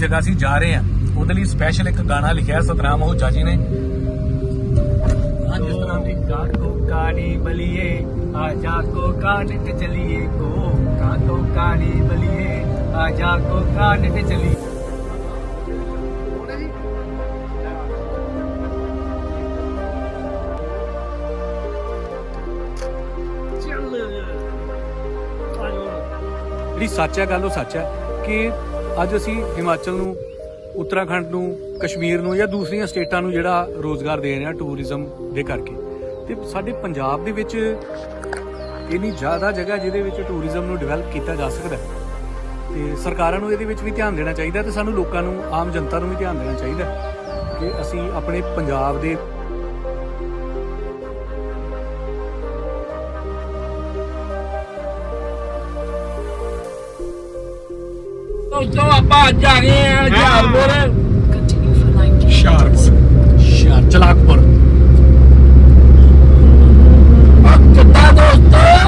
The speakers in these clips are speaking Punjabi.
ਜਗ੍ਹਾ ਅਸੀਂ ਜਾ ਰਹੇ ਹਾਂ। ਉਹਦੇ ਲਈ ਸਪੈਸ਼ਲ ਇੱਕ ਗਾਣਾ ਲਿਖਿਆ ਸਤਨਾਮ ਹੋਜਾ ਜੀ ਨੇ। ਅੱਜ ਸਤਨਾਮ ਜਿਹੜੀ ਸੱਚ ਹੈ, ਗੱਲ ਉਹ ਸੱਚ ਹੈ ਕਿ ਅੱਜ ਅਸੀਂ ਹਿਮਾਚਲ ਨੂੰ, ਉੱਤਰਾਖੰਡ ਨੂੰ, ਕਸ਼ਮੀਰ ਨੂੰ ਜਾਂ ਦੂਸਰੀਆਂ ਸਟੇਟਾਂ ਨੂੰ ਜਿਹੜਾ ਰੋਜ਼ਗਾਰ ਦੇ ਰਹੇ ਹਾਂ ਟੂਰਿਜ਼ਮ ਦੇ ਕਰਕੇ। ਤੇ ਸਾਡੇ ਪੰਜਾਬ ਦੇ ਵਿੱਚ ਇੰਨੀ ਜ਼ਿਆਦਾ ਜਗ੍ਹਾ ਜਿਹਦੇ ਵਿੱਚ ਟੂਰਿਜ਼ਮ ਨੂੰ ਡਿਵੈਲਪ ਕੀਤਾ ਜਾ ਸਕਦਾ ਹੈ। ਤੇ ਸਰਕਾਰਾਂ ਨੂੰ ਇਹਦੇ ਵਿੱਚ ਵੀ ਧਿਆਨ ਦੇਣਾ ਚਾਹੀਦਾ ਤੇ ਸਾਨੂੰ ਲੋਕਾਂ ਨੂੰ, ਆਮ ਜਨਤਾ ਨੂੰ ਵੀ ਧਿਆਨ ਦੇਣਾ ਚਾਹੀਦਾ ਕਿ ਅਸੀਂ ਆਪਣੇ ਪੰਜਾਬ ਦੇ ਉੱਤੋਂ ਆਪਾਂ ਅੱਜ ਆ ਗਏ ਆ ਹੁਸ਼ਿਆਰਪੁਰ। ਹੁਸ਼ਿਆਰਪੁਰ। ਹੁਸ਼ਿਆਰ ਚਲਾਕਪੁਰ ਆ ਕਿੱਦਾਂ ਦੋਸਤੋ।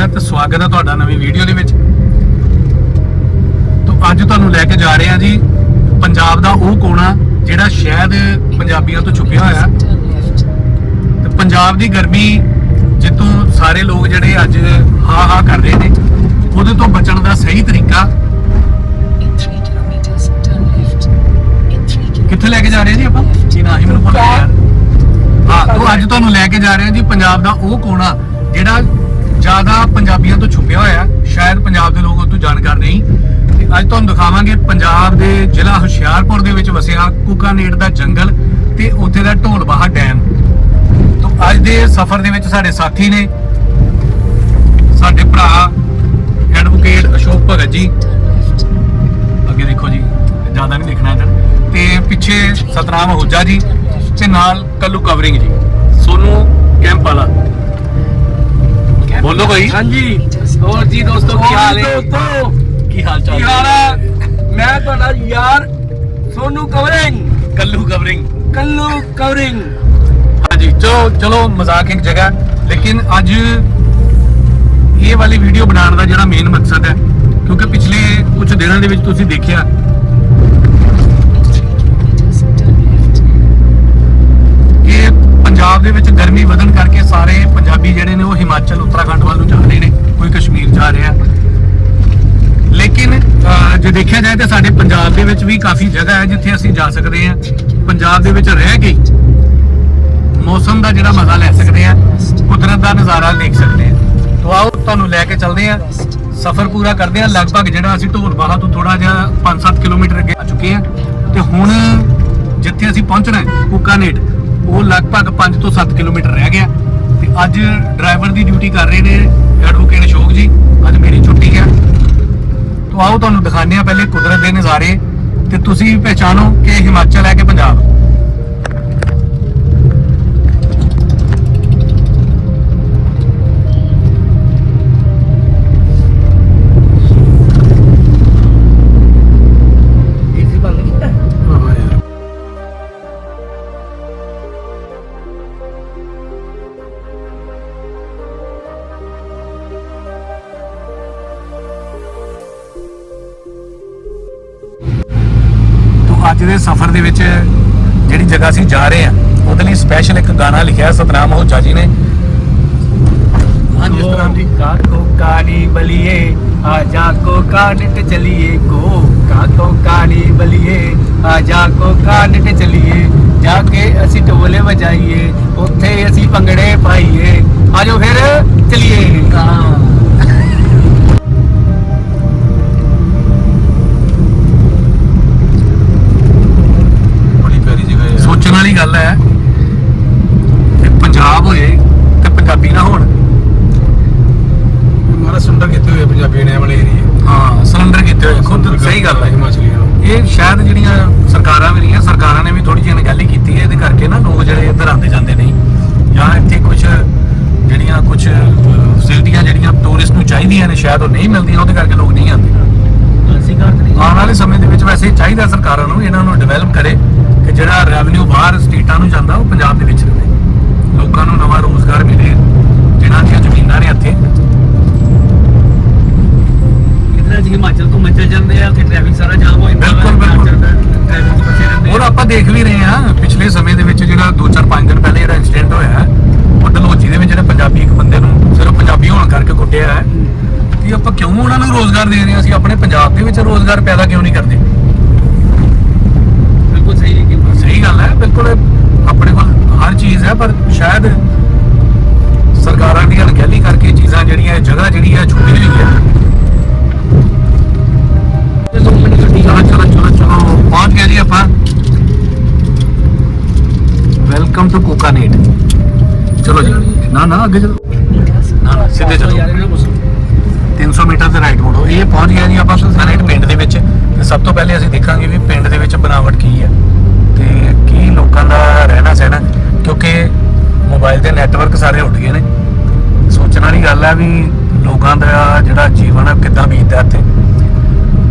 ਹੋ ਤੇ ਸਵਾਗਤ ਹੈ ਤੁਹਾਡਾ ਨਵੀਂ ਵੀਡੀਓ ਦੇ ਵਿੱਚ। ਤੋਂ ਅੱਜ ਤੁਹਾਨੂੰ ਲੈ ਕੇ ਜਾ ਰਹੇ ਹਾਂ ਜੀ, ਪੰਜਾਬ ਦਾ ਉਹ ਕੋਣਾ ਜਿਹੜਾ ਸ਼ਾਇਦ ਪੰਜਾਬੀਆਂ ਤੋਂ ਛੁਪਿਆ ਹੋਇਆ। ਤੇ ਪੰਜਾਬ ਦੀ ਗਰਮੀ ਜਿੱਤੋਂ ਸਾਰੇ ਲੋਕ ਜਿਹੜੇ ਅੱਜ ਹਾ ਹਾ ਕਰ ਰਹੇ ਨੇ, ਉਹਦੇ ਤੋਂ ਬਚਣ ਦਾ ਸਹੀ ਤਰੀਕਾ ਕਿੱਥੇ ਲੈ ਕੇ ਜਾ ਰਹੇ ਜੀ ਆਪਾਂ? ਕੀ ਨਾ ਹੀ ਮੈਨੂੰ ਪਤਾ ਯਾਰ। ਹਾਂ, ਤੋਂ ਅੱਜ ਤੁਹਾਨੂੰ ਲੈ ਕੇ ਜਾ ਰਹੇ ਹਾਂ ਜੀ, ਪੰਜਾਬ ਦਾ ਉਹ ਕੋਣਾ ਜਿਹੜਾ ਜ਼ਿਆਦਾ ਪੰਜਾਬੀਆਂ ਤੋਂ ਛੁਪਿਆ ਹੋਇਆ ਸ਼ਾਇਦ ਪੰਜਾਬ ਦੇ ਲੋਕ ਉਹ ਤੋਂ ਜਾਣਕਾਰ ਨਹੀਂ। ਤੇ ਅੱਜ ਤੁਹਾਨੂੰ ਦਿਖਾਵਾਂਗੇ ਪੰਜਾਬ ਦੇ ਜ਼ਿਲ੍ਹਾ ਹੁਸ਼ਿਆਰਪੁਰ ਦੇ ਵਿੱਚ ਵਸਿਆ ਕੁਕਾਨੇੜ ਦਾ ਜੰਗਲ ਤੇ ਉੱਥੇ ਦਾ ਢੋਲਬਾਹਾ ਡੈਮ। ਤੋਂ ਅੱਜ ਦੇ ਸਫ਼ਰ ਦੇ ਵਿੱਚ ਸਾਡੇ ਸਾਥੀ ਨੇ ਸਾਡੇ ਭਰਾ ਐਡਵੋਕੇਟ ਅਸ਼ੋਕ ਭਗਤ ਜੀ। ਅੱਗੇ ਦੇਖੋ ਜੀ, ਜ਼ਿਆਦਾ ਨਹੀਂ ਦੇਖਣਾ ਇੱਧਰ ਤੇ ਪਿੱਛੇ ਸਤਨਾਮ ਹੋਜਾ ਜੀ ਤੇ ਨਾਲ ਕੱਲੂ ਕਵਰਿੰਗ ਜੀ। ਸੋਨੂੰ ਕੈਂਪ ਵਾਲਾ ਬੋਲੋ ਭਾਈ। ਹਾਂਜੀ। ਹੋਰ ਜੀ ਦੋਸਤੋ ਕੀ ਹਾਲ ਹੈ? ਦੋਸਤੋ। ਕੀ ਹਾਲ ਕੀ ਚਾਲ ਹਾਲ ਹੈ? ਮੈਂ ਤੁਹਾਡਾ ਯਾਰ Sonu covering. Kallu covering. Kallu covering. ਹਾਂਜੀ ਚਲੋ ਚਲੋ ਮਜ਼ਾਕ ਇੱਕ ਜਗ੍ਹਾ। ਲੇਕਿਨ ਅੱਜ ਇਹ ਵਾਲੀ ਵੀਡੀਓ ਬਣਾਉਣ ਦਾ ਜਿਹੜਾ ਮੇਨ ਮਕਸਦ ਹੈ ਕਿਉਂਕਿ ਪਿਛਲੇ ਕੁਝ ਦਿਨਾਂ ਦੇ ਵਿੱਚ ਤੁਸੀਂ ਦੇਖਿਆ 3 kilometers, turn left. ਕਿ ਪੰਜਾਬ ਦੇ ਵਿੱਚ ਗਰਮੀ ਵਧਣ ਕਰਕੇ ਸਾਰੇ ਪੰਜਾਬੀ ਜਿਹੜੇ ਨੇ ਉਹ ਹਿਮਾਚਲ, ਉੱਤਰਾਖੰਡ ਵੱਲ ਨੂੰ ਜਾ ਰਹੇ ਨੇ, ਕੋਈ ਕਸ਼ਮੀਰ ਜਾ ਰਿਹਾ। ਲੇਕਿਨ ਜੇ ਦੇਖਿਆ ਜਾਏ ਤਾਂ ਸਾਡੇ ਪੰਜਾਬ ਦੇ ਵਿੱਚ ਵੀ ਕਾਫੀ ਜਗ੍ਹਾ ਹੈ ਜਿੱਥੇ ਅਸੀਂ ਜਾ ਸਕਦੇ ਹਾਂ। ਪੰਜਾਬ ਦੇ ਵਿੱਚ ਰਹਿ ਕੇ ਮੌਸਮ ਦਾ ਜਿਹੜਾ ਮਜ਼ਾ ਲੈ ਸਕਦੇ ਹਾਂ, ਕੁਦਰਤ ਦਾ ਨਜ਼ਾਰਾ ਦੇਖ ਸਕਦੇ ਹਾਂ। ਤੋਂ ਆਓ, ਤੁਹਾਨੂੰ ਲੈ ਕੇ ਚੱਲਦੇ ਹਾਂ। ਸਫ਼ਰ ਪੂਰਾ ਕਰਦੇ ਹਾਂ। ਲਗਭਗ ਜਿਹੜਾ ਅਸੀਂ ਢੋਲ ਤੋਂ ਥੋੜਾ ਜਿਹਾ 5-7 ਕਿਲੋਮੀਟਰ ਅੱਗੇ ਆ ਚੁੱਕੇ ਹਾਂ। ਤੇ ਹੁਣ ਜਿੱਥੇ ਅਸੀਂ ਪਹੁੰਚਣਾ ਹੈ ਕੁਕਾਨੇਟ ਉਹ ਲਗਭਗ 5 ਤੋਂ 7 ਕਿਲੋਮੀਟਰ ਰਹਿ ਗਿਆ। ਤੇ ਅੱਜ ਡਰਾਈਵਰ ਦੀ ਡਿਊਟੀ ਕਰ ਰਹੇ ਨੇ ਐਡਵੋਕੇਟ ਅਸ਼ੋਕ ਜੀ। ਅੱਜ ਮੇਰੀ ਛੁੱਟੀ ਹੈ। ਤੋਂ ਆਓ ਤੁਹਾਨੂੰ ਦਿਖਾਉਂਦੇ ਹਾਂ ਪਹਿਲੇ ਕੁਦਰਤ ਦੇ ਨਜ਼ਾਰੇ। ਤੇ ਤੁਸੀਂ ਪਹਿਚਾਨੋ ਕਿ ਹਿਮਾਚਲ ਹੈ ਕਿ ਪੰਜਾਬ? ਜਗ੍ਹਾ ਅਸੀਂ ਜਾ ਰਹੇ ਹਾਂ। ਉਹਦੇ ਲਈ ਸਪੈਸ਼ਲ ਇੱਕ ਗਾਣਾ ਲਿਖਿਆ ਸਤਨਾਮ ਹੋਚਾ ਜੀ ਨੇ। ਹਾਂਜੀ ਸਤਨਾਮ ਜੀ। ਕਾਕੋ ਕਾਣੀ ਬਲੀਏ ਆ ਜਾ ਕੋ ਕਾਨ ਚਲੀਏ ਕੋ ਕਾਕੋ ਕਾਣੀ ਬਲੀਏ ਆ ਜਾ ਕੋ ਕਾਨ ਚਲੀਏ। ਜਾ ਕੇ ਅਸੀਂ ਢੋਲੇ ਵਜਾਈਏ ਉੱਥੇ ਅਸੀਂ ਭੰਗੜੇ ਪਾਈਏ। ਸਟੇਟਾਂ ਨੂੰ ਜਾਂਦਾ ਉਹ ਪੰਜਾਬ ਦੇ ਵਿੱਚ ਰਹੇ ਲੋਕਾਂ ਨੂੰ ਨਵਾਂ ਰੋਜ਼ਗਾਰ ਮਿਲੇ ਜਿਨ੍ਹਾਂ ਦੀਆਂ ਜ਼ਮੀਨਾਂ ਨੇ ਇੱਥੇ ਕਿਤੇ ਅਸੀਂ ਹਿਮਾਚਲ? ਤੋਂ ਮੱਚਲ ਜਾਂਦੇ ਆ ਉੱਥੇ ਟ੍ਰੈਫਿਕ ਸਾਰਾ ਜਾਮ ਹੋ ਜਾਂਦਾ ਬਿਲਕੁਲ, ਬਿਲਕੁਲ। ਰਹਿੰਦੇ ਔਰ ਆਪਾਂ ਦੇਖ ਵੀ ਰਹੇ ਹਾਂ ਪਿਛਲੇ ਸਮੇਂ ਦੇ ਵਿੱਚ ਜਿਹੜਾ 2-4-5 ਦਿਨ ਪਹਿਲੇ ਜਿਹੜਾ ਇਨਸੀਡੈਂਟ ਹੋਇਆ ਹੈ, ਉਹ ਡਲਹੌਜੀ ਦੇ ਵਿੱਚ ਜਿਹੜੇ ਪੰਜਾਬੀ ਇੱਕ ਬੰਦੇ ਨੂੰ ਸਿਰਫ ਪੰਜਾਬੀ ਹੋਣ ਕਰਕੇ ਕੁੱਟਿਆ ਹੈ। ਕਿ ਆਪਾਂ ਕਿਉਂ ਉਹਨਾਂ ਨੂੰ ਰੋਜ਼ਗਾਰ ਦੇ ਰਹੇ ਹਾਂ? ਅਸੀਂ ਆਪਣੇ ਪੰਜਾਬ ਦੇ ਵਿੱਚ ਰੋਜ਼ਗਾਰ ਪੈਦਾ ਕਿਉਂ ਨਹੀਂ ਕਰਦੇ? ਬਿਲਕੁਲ ਸਹੀ ਹੈ ਕਿ ਸਹੀ ਗੱਲ ਹੈ ਬਿਲਕੁਲ ਆਪਣੇ ਕੋਲ ਹਰ ਚੀਜ਼ ਹੈ ਪਰ ਸ਼ਾਇਦ ਸਰਕਾਰਾਂ ਦੀ ਅਣਗਹਿਲੀ ਕਰਕੇ ਚੀਜ਼ਾਂ ਜਿਹੜੀਆਂ ਇਹ ਜਗ੍ਹਾ ਜਿਹੜੀ ਹੈ ਛੁੱਟੀ ਹੋਈ ਹੈ। ਦੋ ਮਿੰਟ ਗੱਡੀ ਚਲੋ ਚਲੋ ਚਲੋ ਚਲੋ ਪਹੁੰਚ ਗਏ ਜੀ ਆਪਾਂ। ਵੈਲਕਮ ਟੂ ਕੋਕਾਨੇਟ ਚਲੋ ਜੀ ਨਾ ਨਾ ਅੱਗੇ ਚਲੋ। ਨਾ ਨਾ ਸਿੱਧੇ ਚਲੋ। ਯਾਰ ਇਹਨਾਂ ਨੂੰ 300 ਮੀਟਰ ਤੇ ਰਾਈਟ ਮੋੜੋ। ਇਹ ਪਹੁੰਚ ਗਿਆ ਜੀ ਆਪਾਂ ਸੁਲਤਾਨੇਟ ਪਿੰਡ ਦੇ ਵਿੱਚ। ਤੇ ਸਭ ਤੋਂ ਪਹਿਲੇ ਅਸੀਂ ਦੇਖਾਂਗੇ ਵੀ ਪਿੰਡ ਦੇ ਵਿੱਚ ਬਣਾਵਟ ਕੀ ਹੈ। ਤੇ ਲੋਕਾਂ ਦਾ ਰਹਿਣਾ ਸਹਿਣਾ ਕਿਉਂਕਿ ਮੋਬਾਈਲ ਦੇ ਨੈਟਵਰਕ ਸਾਰੇ ਉੱਡ ਗਏ ਨੇ। ਸੋਚਣ ਵਾਲੀ ਗੱਲ ਹੈ ਵੀ ਲੋਕਾਂ ਦਾ ਜਿਹੜਾ ਜੀਵਨ ਹੈ ਕਿੱਦਾਂ ਬੀਤਦਾ ਇੱਥੇ।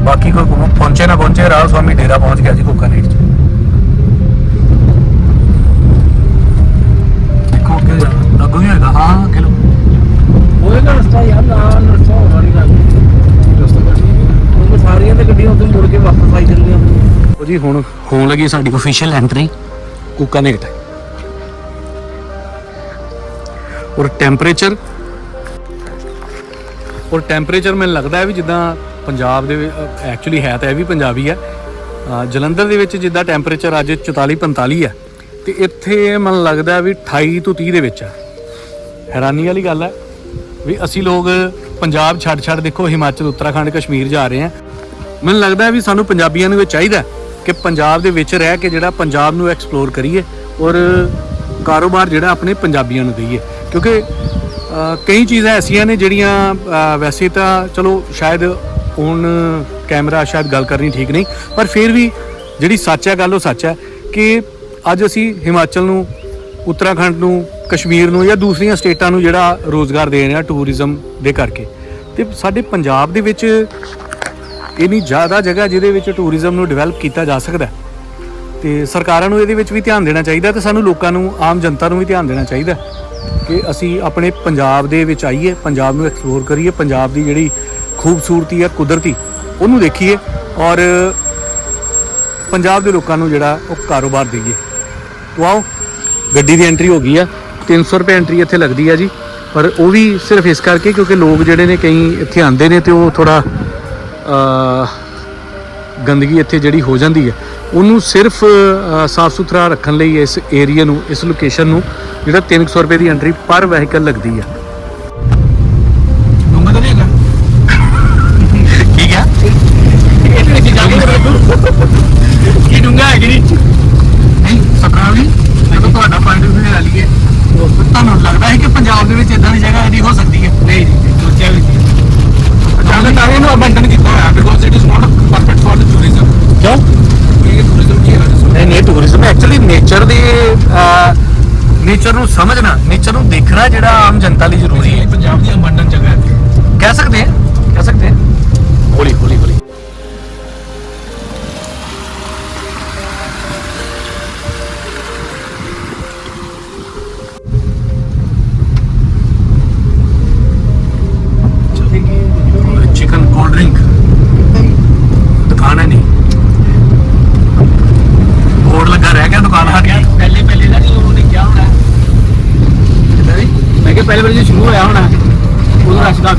ਬਾਕੀ ਕੋਈ ਪਹੁੰਚੇ ਨਾ ਪਹੁੰਚੇ ਰਾਹ ਸਵਾਮੀ ਡੇਰਾ ਪਹੁੰਚ ਗਿਆ ਜੀ ਕੋਕਾਨੇਟ ਚ। ਦੇਖੋ ਅੱਗੇ ਅੱਗੋਂ ਹੀ ਹੋਏਗਾ? ਹਾਂ ਅੱਗੇ ਲੋ ਹੋਏਗਾ ਰਸਤਾ ਯਾਰ ਨਾਲ ਰਸਤਾ ਹੋਣਾ ਨਹੀਂ ਲੱਗ ਰਸਤਾ ਤਾਂ ਠੀਕ ਹੈ। ਉਹ ਸਾਰੀਆਂ ਤੇ ਗੱਡੀਆਂ ਉਦੋਂ ਮੁੜ ਕੇ ਵਾਪਸ ਆਈ ਜਾਂਦੀਆਂ। ਉਹ ਜੀ ਹੁਣ ਹੋਣ ਲੱਗੀ ਸਾਡੀ ਅਫੀਸ਼ੀਅਲ ਐਂਟਰੀ ਕੁਕਾਨੇਟ ਔਰ ਟੈਂਪਰੇਚਰ ਔਰ ਟੈਂਪਰੇਚਰ ਮੈਨੂੰ ਲੱਗਦਾ ਹੈ ਵੀ ਜਿੱਦਾਂ ਪੰਜਾਬ ਦੇ ਐਕਚੁਅਲੀ ਹੈ ਤਾਂ ਇਹ ਵੀ ਪੰਜਾਬੀ ਹੈ। ਜਲੰਧਰ ਦੇ ਵਿੱਚ ਜਿੱਦਾਂ ਟੈਂਪਰੇਚਰ ਅੱਜ 44 45 ਹੈ। ਤੇ ਇੱਥੇ ਮੈਨੂੰ ਲੱਗਦਾ ਵੀ 28 ਤੋਂ 30 ਦੇ ਵਿੱਚ ਹੈ। ਹੈਰਾਨੀ ਵਾਲੀ ਗੱਲ ਹੈ ਵੀ ਅਸੀਂ ਲੋਕ ਪੰਜਾਬ ਛੱਡ ਛੱਡ ਦੇਖੋ ਹਿਮਾਚਲ, ਉੱਤਰਾਖੰਡ, ਕਸ਼ਮੀਰ ਜਾ ਰਹੇ ਹਾਂ। ਮੈਨੂੰ ਲੱਗਦਾ ਵੀ ਸਾਨੂੰ ਪੰਜਾਬੀਆਂ ਨੂੰ ਇਹ ਚਾਹੀਦਾ ਕਿ ਪੰਜਾਬ ਦੇ ਵਿੱਚ ਰਹਿ ਕੇ ਜਿਹੜਾ ਪੰਜਾਬ ਨੂੰ ਐਕਸਪਲੋਰ ਕਰੀਏ ਔਰ ਕਾਰੋਬਾਰ ਜਿਹੜਾ ਆਪਣੇ ਪੰਜਾਬੀਆਂ ਨੂੰ ਦਈਏ। ਕਿਉਂਕਿ ਕਈ ਚੀਜ਼ਾਂ ਐਸੀਆਂ ਨੇ ਜਿਹੜੀਆਂ ਵੈਸੇ ਤਾਂ ਚਲੋ ਸ਼ਾਇਦ ਹੁਣ ਕੈਮਰਾ ਸ਼ਾਇਦ ਗੱਲ ਕਰਨੀ ਠੀਕ ਨਹੀਂ, ਪਰ ਫਿਰ ਵੀ ਜਿਹੜੀ ਸੱਚ ਹੈ, ਗੱਲ ਉਹ ਸੱਚ ਹੈ ਕਿ ਅੱਜ ਅਸੀਂ ਹਿਮਾਚਲ ਨੂੰ, ਉੱਤਰਾਖੰਡ ਨੂੰ, ਕਸ਼ਮੀਰ ਨੂੰ ਜਾਂ ਦੂਸਰੀਆਂ ਸਟੇਟਾਂ ਨੂੰ ਜਿਹੜਾ ਰੋਜ਼ਗਾਰ ਦੇ ਰਹੇ ਆ ਟੂਰਿਜ਼ਮ ਦੇ ਕਰਕੇ। ਤੇ ਸਾਡੇ ਪੰਜਾਬ ਦੇ ਵਿੱਚ ਇੰਨੀ ਜ਼ਿਆਦਾ ਜਗ੍ਹਾ ਜਿਹਦੇ ਵਿੱਚ ਟੂਰਿਜ਼ਮ ਨੂੰ ਡਿਵੈਲਪ ਕੀਤਾ ਜਾ ਸਕਦਾ ਹੈ। ਤੇ ਸਰਕਾਰਾਂ ਨੂੰ ਇਹਦੇ ਵਿੱਚ ਵੀ ਧਿਆਨ ਦੇਣਾ ਚਾਹੀਦਾ ਤੇ ਸਾਨੂੰ ਲੋਕਾਂ ਨੂੰ, ਆਮ ਜਨਤਾ ਨੂੰ ਵੀ ਧਿਆਨ ਦੇਣਾ ਚਾਹੀਦਾ ਕਿ ਅਸੀਂ ਆਪਣੇ ਪੰਜਾਬ ਦੇ ਵਿੱਚ ਆਈਏ, ਪੰਜਾਬ ਨੂੰ ਐਕਸਪਲੋਰ ਕਰੀਏ, ਪੰਜਾਬ ਦੀ ਜਿਹੜੀ ਖੂਬਸੂਰਤੀ ਹੈ, ਕੁਦਰਤੀ, ਉਹਨੂੰ ਦੇਖੀਏ ਔਰ ਪੰਜਾਬ ਦੇ ਲੋਕਾਂ ਨੂੰ ਜਿਹੜਾ ਉਹ ਕਾਰੋਬਾਰ ਦਈਏ ਤੋ ਆਓ, ਗੱਡੀ ਦੀ ਐਂਟਰੀ ਹੋ ਗਈ ਆ 300 ਰੁਪਏ ਐਂਟਰੀ ਇੱਥੇ ਲੱਗਦੀ ਆ ਜੀ, ਪਰ ਉਹ ਵੀ ਸਿਰਫ ਇਸ ਕਰਕੇ ਕਿਉਂਕਿ ਲੋਕ ਜਿਹੜੇ ਨੇ ਕਈ ਇੱਥੇ ਆਉਂਦੇ ਨੇ ਤੇ ਉਹ ਥੋੜਾ ਗੰਦਗੀ ਇੱਥੇ ਜਿਹੜੀ ਹੋ ਜਾਂਦੀ ਹੈ, ਉਹਨੂੰ ਸਿਰਫ ਸਾਫ਼ ਸੁਥਰਾ ਰੱਖਣ ਲਈ ਇਸ ਏਰੀਆ ਨੂੰ, ਇਸ ਲੋਕੇਸ਼ਨ ਨੂੰ ਜਿਹੜਾ 300 ਰੁਪਏ ਦੀ ਐਂਟਰੀ ਪਰ ਵਹੀਕਲ ਲੱਗਦੀ ਹੈ ਡੂੰਗਾ ਤਾਂ ਨਹੀਂ ਹੈਗਾ ਠੀਕ ਹੈ ਇਹਦੇ ਵਿੱਚ ਜਾ ਕੇ ਕੀ ਡੂੰਗਾ ਹੈ ਕਿ ਨਹੀਂ ਨਹੀਂ ਸਕਰਾ ਵੀ ਜਦੋਂ ਤੁਹਾਡਾ ਪੁਆਇੰਟ ਆਫ ਲੈ ਲਈਏ ਤੁਹਾਨੂੰ ਲੱਗਦਾ ਹੈ ਕਿ ਪੰਜਾਬ ਦੇ ਵਿੱਚ ਇਦਾਂ ਦੀ ਜਗ੍ਹਾ ਇਹਦੀ ਹੋ ਸਕਦੀ ਹੈ ਨਹੀਂ ਜੀ ਸੋਚਿਆ ਵੀ ਸੀ ਅਚਾਨਕ ਤਾਂ ਇਹਨੂੰ ਅਬੰਡਨ ਕੀਤਾ ਹੋਇਆ because it is not perfect for the tourism ਕਿਉਂ ਇਹ ਟੂਰਿਜ਼ਮ ਕੀ ਹੈ ਦੱਸੋ ਨਹੀਂ ਨਹੀਂ ਟੂਰਿਜ਼ਮ ਐਕਚੁਅਲੀ ਨੇਚਰ ਦੇ ਨੇਚਰ ਨੂੰ ਸਮਝਣਾ ਨੇਚਰ ਨੂੰ ਦੇਖਣਾ ਜਿਹੜਾ ਆਮ ਜਨਤਾ ਲਈ ਜ਼ਰੂਰੀ ਹੈ। ਪੰਜਾਬ ਦੀ ਅਬੰਡਨ ਜਗ੍ਹਾ ਹੈ ਕਹਿ ਸਕਦੇ ਹਾਂ।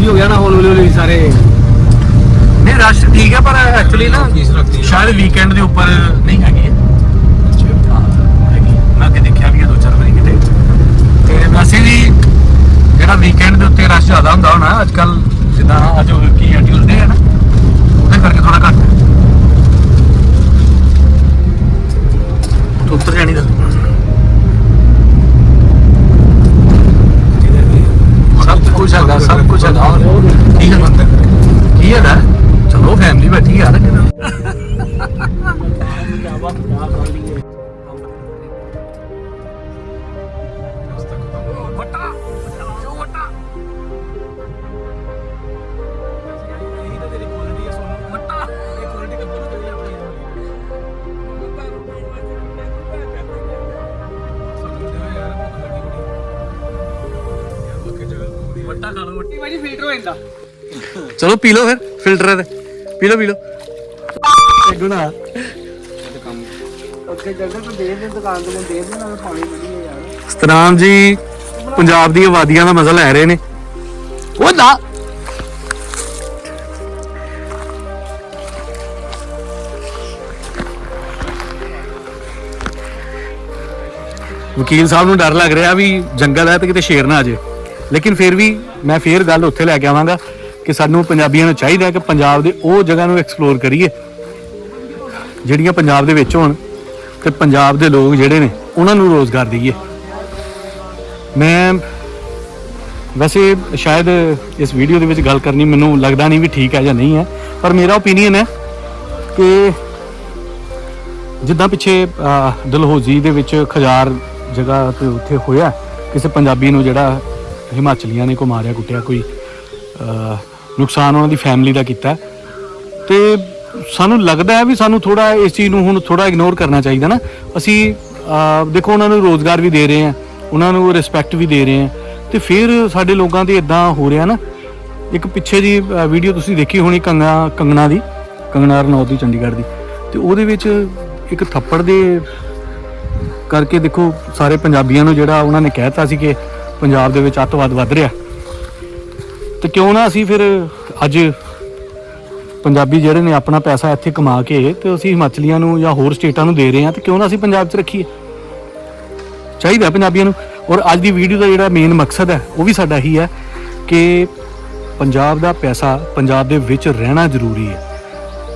ਹੋ ਗਿਆ ਨਾ ਹੌਲੀ ਹੌਲੀ ਹੌਲੀ ਸਾਰੇ। ਨਹੀਂ ਰਸ਼ ਠੀਕ ਹੈ ਪਰ ਐਕਚੁਅਲੀ ਨਾ ਸ਼ਾਇਦ ਵੀਕਐਂਡ ਦੇ ਉੱਪਰ ਨਹੀਂ ਹੈਗੀ ਹੈ। ਹਾਂ, ਹੈਗੀ ਹੈ। ਮੈਂ ਅੱਗੇ ਦੇਖਿਆ ਵੀ ਹੈ ਦੋ ਚਾਰ ਵਾਰੀ ਕਿਤੇ। ਤੇ ਵੈਸੇ ਵੀ ਜਿਹੜਾ ਵੀਕਐਂਡ ਦੇ ਉੱਤੇ ਰਸ਼ ਜ਼ਿਆਦਾ ਹੁੰਦਾ ਹੋਣਾ ਅੱਜ ਕੱਲ ਜਿੱਦਾਂ ਅੱਜ ਉਹ ਕੀ ਹੈ ਟਿਊਜ਼ਡੇ ਹੈ ਨਾ ਉਹਦੇ ਕਰਕੇ ਥੋੜਾ ਘੱਟ ਉੱਤਰ ਜਾਣੀ ਦੱਸ ਸਭ ਕੁਝ ਹੈਗਾ ਸਭ ਕੁਝ ਹੈਗਾ। ਔਰ ਠੀਕ ਹੈ ਬੰਦ? ਕੀ ਹੈਗਾ ਚਲੋ ਚਲੋ ਪੀ ਲਓ ਫਿਰ ਫਿਲਟਰ ਤੇ। ਪੀ ਲਓ ਪੀ ਲਓ। ਗੁਣਾ। ਅੱਗੇ ਜਗ੍ਹਾ ਤੋਂ ਦੇ ਦੇ ਦੁਕਾਨ ਤੋਂ ਦੇ ਦੇ ਨਾਲ ਪਾਣੀ ਵਧੀਆ ਯਾਰ। ਸਤਨਾਮ ਜੀ ਪੰਜਾਬ ਦੀ ਆਬਾਦੀਆਂ ਦਾ ਮਜ਼ਾ ਲੈ ਰਹੇ ਨੇ। ਉਹ ਨਾ। ਵਕੀਲ ਸਾਹਿਬ ਨੂੰ ਡਰ ਲੱਗ ਰਿਹਾ ਵੀ ਜੰਗਲ ਹੈ ਤੇ ਕਿਤੇ ਸ਼ੇਰ ਨਾ ਆ ਜਾਏ। ਲੇਕਿਨ ਫਿਰ ਵੀ ਮੈਂ ਫੇਰ ਗੱਲ ਉੱਥੇ ਲੈ ਕੇ ਆਵਾਂਗਾ। ਕਿ ਸਾਨੂੰ ਪੰਜਾਬੀਆਂ ਨੂੰ ਚਾਹੀਦਾ ਹੈ ਕਿ ਪੰਜਾਬ ਦੇ ਉਹ ਜਗ੍ਹਾ ਨੂੰ ਐਕਸਪਲੋਰ ਕਰੀਏ ਜਿਹੜੀਆਂ ਪੰਜਾਬ ਦੇ ਵਿੱਚ ਹੋਣ ਤੇ ਪੰਜਾਬ ਦੇ ਲੋਕ ਜਿਹੜੇ ਨੇ ਉਹਨਾਂ ਨੂੰ ਰੋਜ਼ਗਾਰ ਦਈਏ। ਮੈਂ ਵੈਸੇ ਸ਼ਾਇਦ ਇਸ ਵੀਡੀਓ ਦੇ ਵਿੱਚ ਗੱਲ ਕਰਨੀ ਮੈਨੂੰ ਲੱਗਦਾ ਨਹੀਂ ਵੀ ਠੀਕ ਹੈ ਜਾਂ ਨਹੀਂ ਹੈ ਪਰ ਮੇਰਾ ਓਪੀਨੀਅਨ ਹੈ ਕਿ ਜਿੱਦਾਂ ਪਿੱਛੇ ਅਹ, ਦੇ ਵਿੱਚ ਖਜਾਰ ਜਗ੍ਹਾ ਤੇ ਉੱਥੇ ਹੋਇਆ ਕਿਸੇ ਪੰਜਾਬੀ ਨੂੰ ਜਿਹੜਾ ਹਿਮਾਚਲੀਆਂ ਨੇ ਕੋ ਮਾਰਿਆ ਕੁੱਟਿਆ ਕੋਈ ਨੁਕਸਾਨ ਉਹਨਾਂ ਦੀ ਫੈਮਿਲੀ ਦਾ ਕੀਤਾ। ਤੇ ਸਾਨੂੰ ਲੱਗਦਾ ਹੈ ਵੀ ਸਾਨੂੰ ਥੋੜਾ ਇਸ ਚੀਜ਼ ਨੂੰ ਹੁਣ ਥੋੜਾ ਇਗਨੋਰ ਕਰਨਾ ਚਾਹੀਦਾ ਨਾ। ਅਸੀਂ ਦੇਖੋ ਉਹਨਾਂ ਨੂੰ ਰੋਜ਼ਗਾਰ ਵੀ ਦੇ ਰਹੇ ਹਾਂ, ਉਹਨਾਂ ਨੂੰ ਰਿਸਪੈਕਟ ਵੀ ਦੇ ਰਹੇ ਹਾਂ। ਤੇ ਫਿਰ ਸਾਡੇ ਲੋਕਾਂ ਦੇ ਇਦਾਂ ਹੋ ਰਿਹਾ ਨਾ। ਇੱਕ ਪਿੱਛੇ ਜੀ ਵੀਡੀਓ ਤੁਸੀਂ ਦੇਖੀ ਹੋਣੀ ਕੰਗਣਾ ਕੰਗਣਾ ਦੀ, ਕੰਗਣਾ ਰਣੌਤ ਦੀ, ਚੰਡੀਗੜ੍ਹ ਦੀ। ਤੇ ਉਹਦੇ ਵਿੱਚ ਇੱਕ ਥੱਪੜ ਦੇ ਕਰਕੇ ਦੇਖੋ ਸਾਰੇ ਪੰਜਾਬੀਆਂ ਨੂੰ ਜਿਹੜਾ ਉਹਨਾਂ ਨੇ ਕਹਿਤਾ ਸੀ ਕਿ ਪੰਜਾਬ ਦੇ ਵਿੱਚ ਅੱਤਵਾਦ ਵੱਧ ਰਿਹਾ। ਤੇ ਕਿਉਂ ਨਾ ਅਸੀਂ ਫਿਰ ਅੱਜ ਪੰਜਾਬੀ ਜਿਹੜੇ ਨੇ ਆਪਣਾ ਪੈਸਾ ਇੱਥੇ ਕਮਾ ਕੇ ਤੇ ਅਸੀਂ ਹਿਮਾਚਲੀਆਂ ਨੂੰ ਜਾਂ ਹੋਰ ਸਟੇਟਾਂ ਨੂੰ ਦੇ ਰਹੇ ਹਾਂ ਤੇ ਕਿਉਂ ਨਾ ਅਸੀਂ ਪੰਜਾਬ 'ਚ ਰੱਖੀਏ? ਚਾਹੀਦਾ ਪੰਜਾਬੀਆਂ ਨੂੰ। ਔਰ ਅੱਜ ਦੀ ਵੀਡੀਓ ਦਾ ਜਿਹੜਾ ਮੇਨ ਮਕਸਦ ਹੈ, ਉਹ ਵੀ ਸਾਡਾ ਹੀ ਹੈ ਕਿ ਪੰਜਾਬ ਦਾ ਪੈਸਾ ਪੰਜਾਬ ਦੇ ਵਿੱਚ ਰਹਿਣਾ ਜ਼ਰੂਰੀ ਹੈ।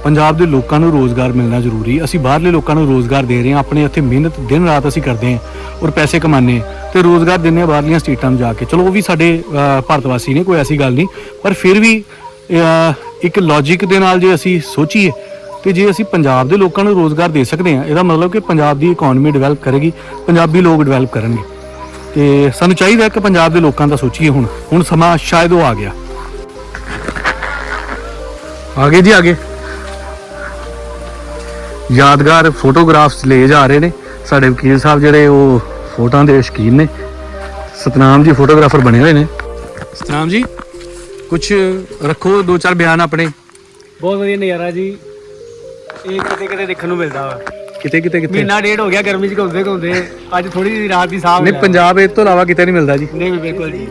ਪੰਜਾਬ ਦੇ ਲੋਕਾਂ ਨੂੰ ਰੋਜ਼ਗਾਰ ਮਿਲਣਾ ਜ਼ਰੂਰੀ, ਅਸੀਂ ਬਾਹਰਲੇ ਲੋਕਾਂ ਨੂੰ ਰੋਜ਼ਗਾਰ ਦੇ ਰਹੇ ਹਾਂ, ਆਪਣੇ ਇੱਥੇ ਮਿਹਨਤ ਦਿਨ ਰਾਤ ਅਸੀਂ ਕਰਦੇ ਹਾਂ ਔਰ ਪੈਸੇ ਕਮਾਉਂਦੇ ਹਾਂ ਤੇ ਰੋਜ਼ਗਾਰ ਦਿੰਦੇ ਹਾਂ ਬਾਹਰਲੀਆਂ ਸਟੇਟਾਂ ਨੂੰ ਜਾ ਕੇ। ਚਲੋ, ਉਹ ਵੀ ਸਾਡੇ ਭਾਰਤ ਵਾਸੀ ਨੇ, ਕੋਈ ਐਸੀ ਗੱਲ ਨਹੀਂ, ਪਰ ਫਿਰ ਵੀ ਇੱਕ ਲੌਜੀਕ ਦੇ ਨਾਲ ਜੇ ਅਸੀਂ ਸੋਚੀਏ, ਤੇ ਜੇ ਅਸੀਂ ਪੰਜਾਬ ਦੇ ਲੋਕਾਂ ਨੂੰ ਰੋਜ਼ਗਾਰ ਦੇ ਸਕਦੇ ਹਾਂ, ਇਹਦਾ ਮਤਲਬ ਕਿ ਪੰਜਾਬ ਦੀ ਇਕਨੋਮੀ ਡਿਵੈਲਪ ਕਰੇਗੀ, ਪੰਜਾਬੀ ਲੋਕ ਡਿਵੈਲਪ ਕਰਨਗੇ। ਤੇ ਸਾਨੂੰ ਚਾਹੀਦਾ ਕਿ ਪੰਜਾਬ ਦੇ ਲੋਕਾਂ ਦਾ ਸੋਚੀਏ ਹੁਣ ਹੁਣ ਸਮਾਂ ਸ਼ਾਇਦ ਉਹ ਆ ਗਿਆ। ਆਗੇ ਜੀ ਆਗੇ ਯਾਦਗਾਰ ਫੋਟੋਗ੍ਰਾਫਸ ਲਏ ਜਾ ਰਹੇ ਨੇ। ਸਾਡੇ ਵਕੀਲ ਸਾਹਿਬ ਜਿਹੜੇ ਉਹ ਫੋਟੋਆਂ ਦੇ ਸ਼ੌਕੀਨ ਨੇ। ਸਤਨਾਮ ਜੀ ਫੋਟੋਗ੍ਰਾਫਰ ਬਣੇ ਹੋਏ ਨੇ। ਸਤਨਾਮ ਜੀ ਕੁਝ ਰੱਖੋ ਦੋ ਚਾਰ ਬਿਆਨ ਆਪਣੇ। ਬਹੁਤ ਵਧੀਆ ਨਜ਼ਾਰਾ ਜੀ। ਇਹ ਕਿਤੇ ਕਿਤੇ ਦੇਖਣ ਨੂੰ ਮਿਲਦਾ ਵਾ। ਕਿਤੇ ਕਿਤੇ ਕਿਤੇ। ਮਹੀਨਾ ਡੇਢ ਹੋ ਗਿਆ ਗਰਮੀ 'ਚ ਘੁੰਮਦੇ ਘੁੰਮਦੇ। ਅੱਜ ਥੋੜੀ ਜਿਹੀ ਰਾਤ ਦੀ ਸਾਹ ਨਹੀਂ ਪੰਜਾਬ ਇਹ ਤੋਂ ਇਲਾਵਾ ਕਿਤੇ ਨਹੀਂ ਮਿਲਦਾ ਜੀ। ਨਹੀਂ ਬਿਲਕੁਲ ਜੀ।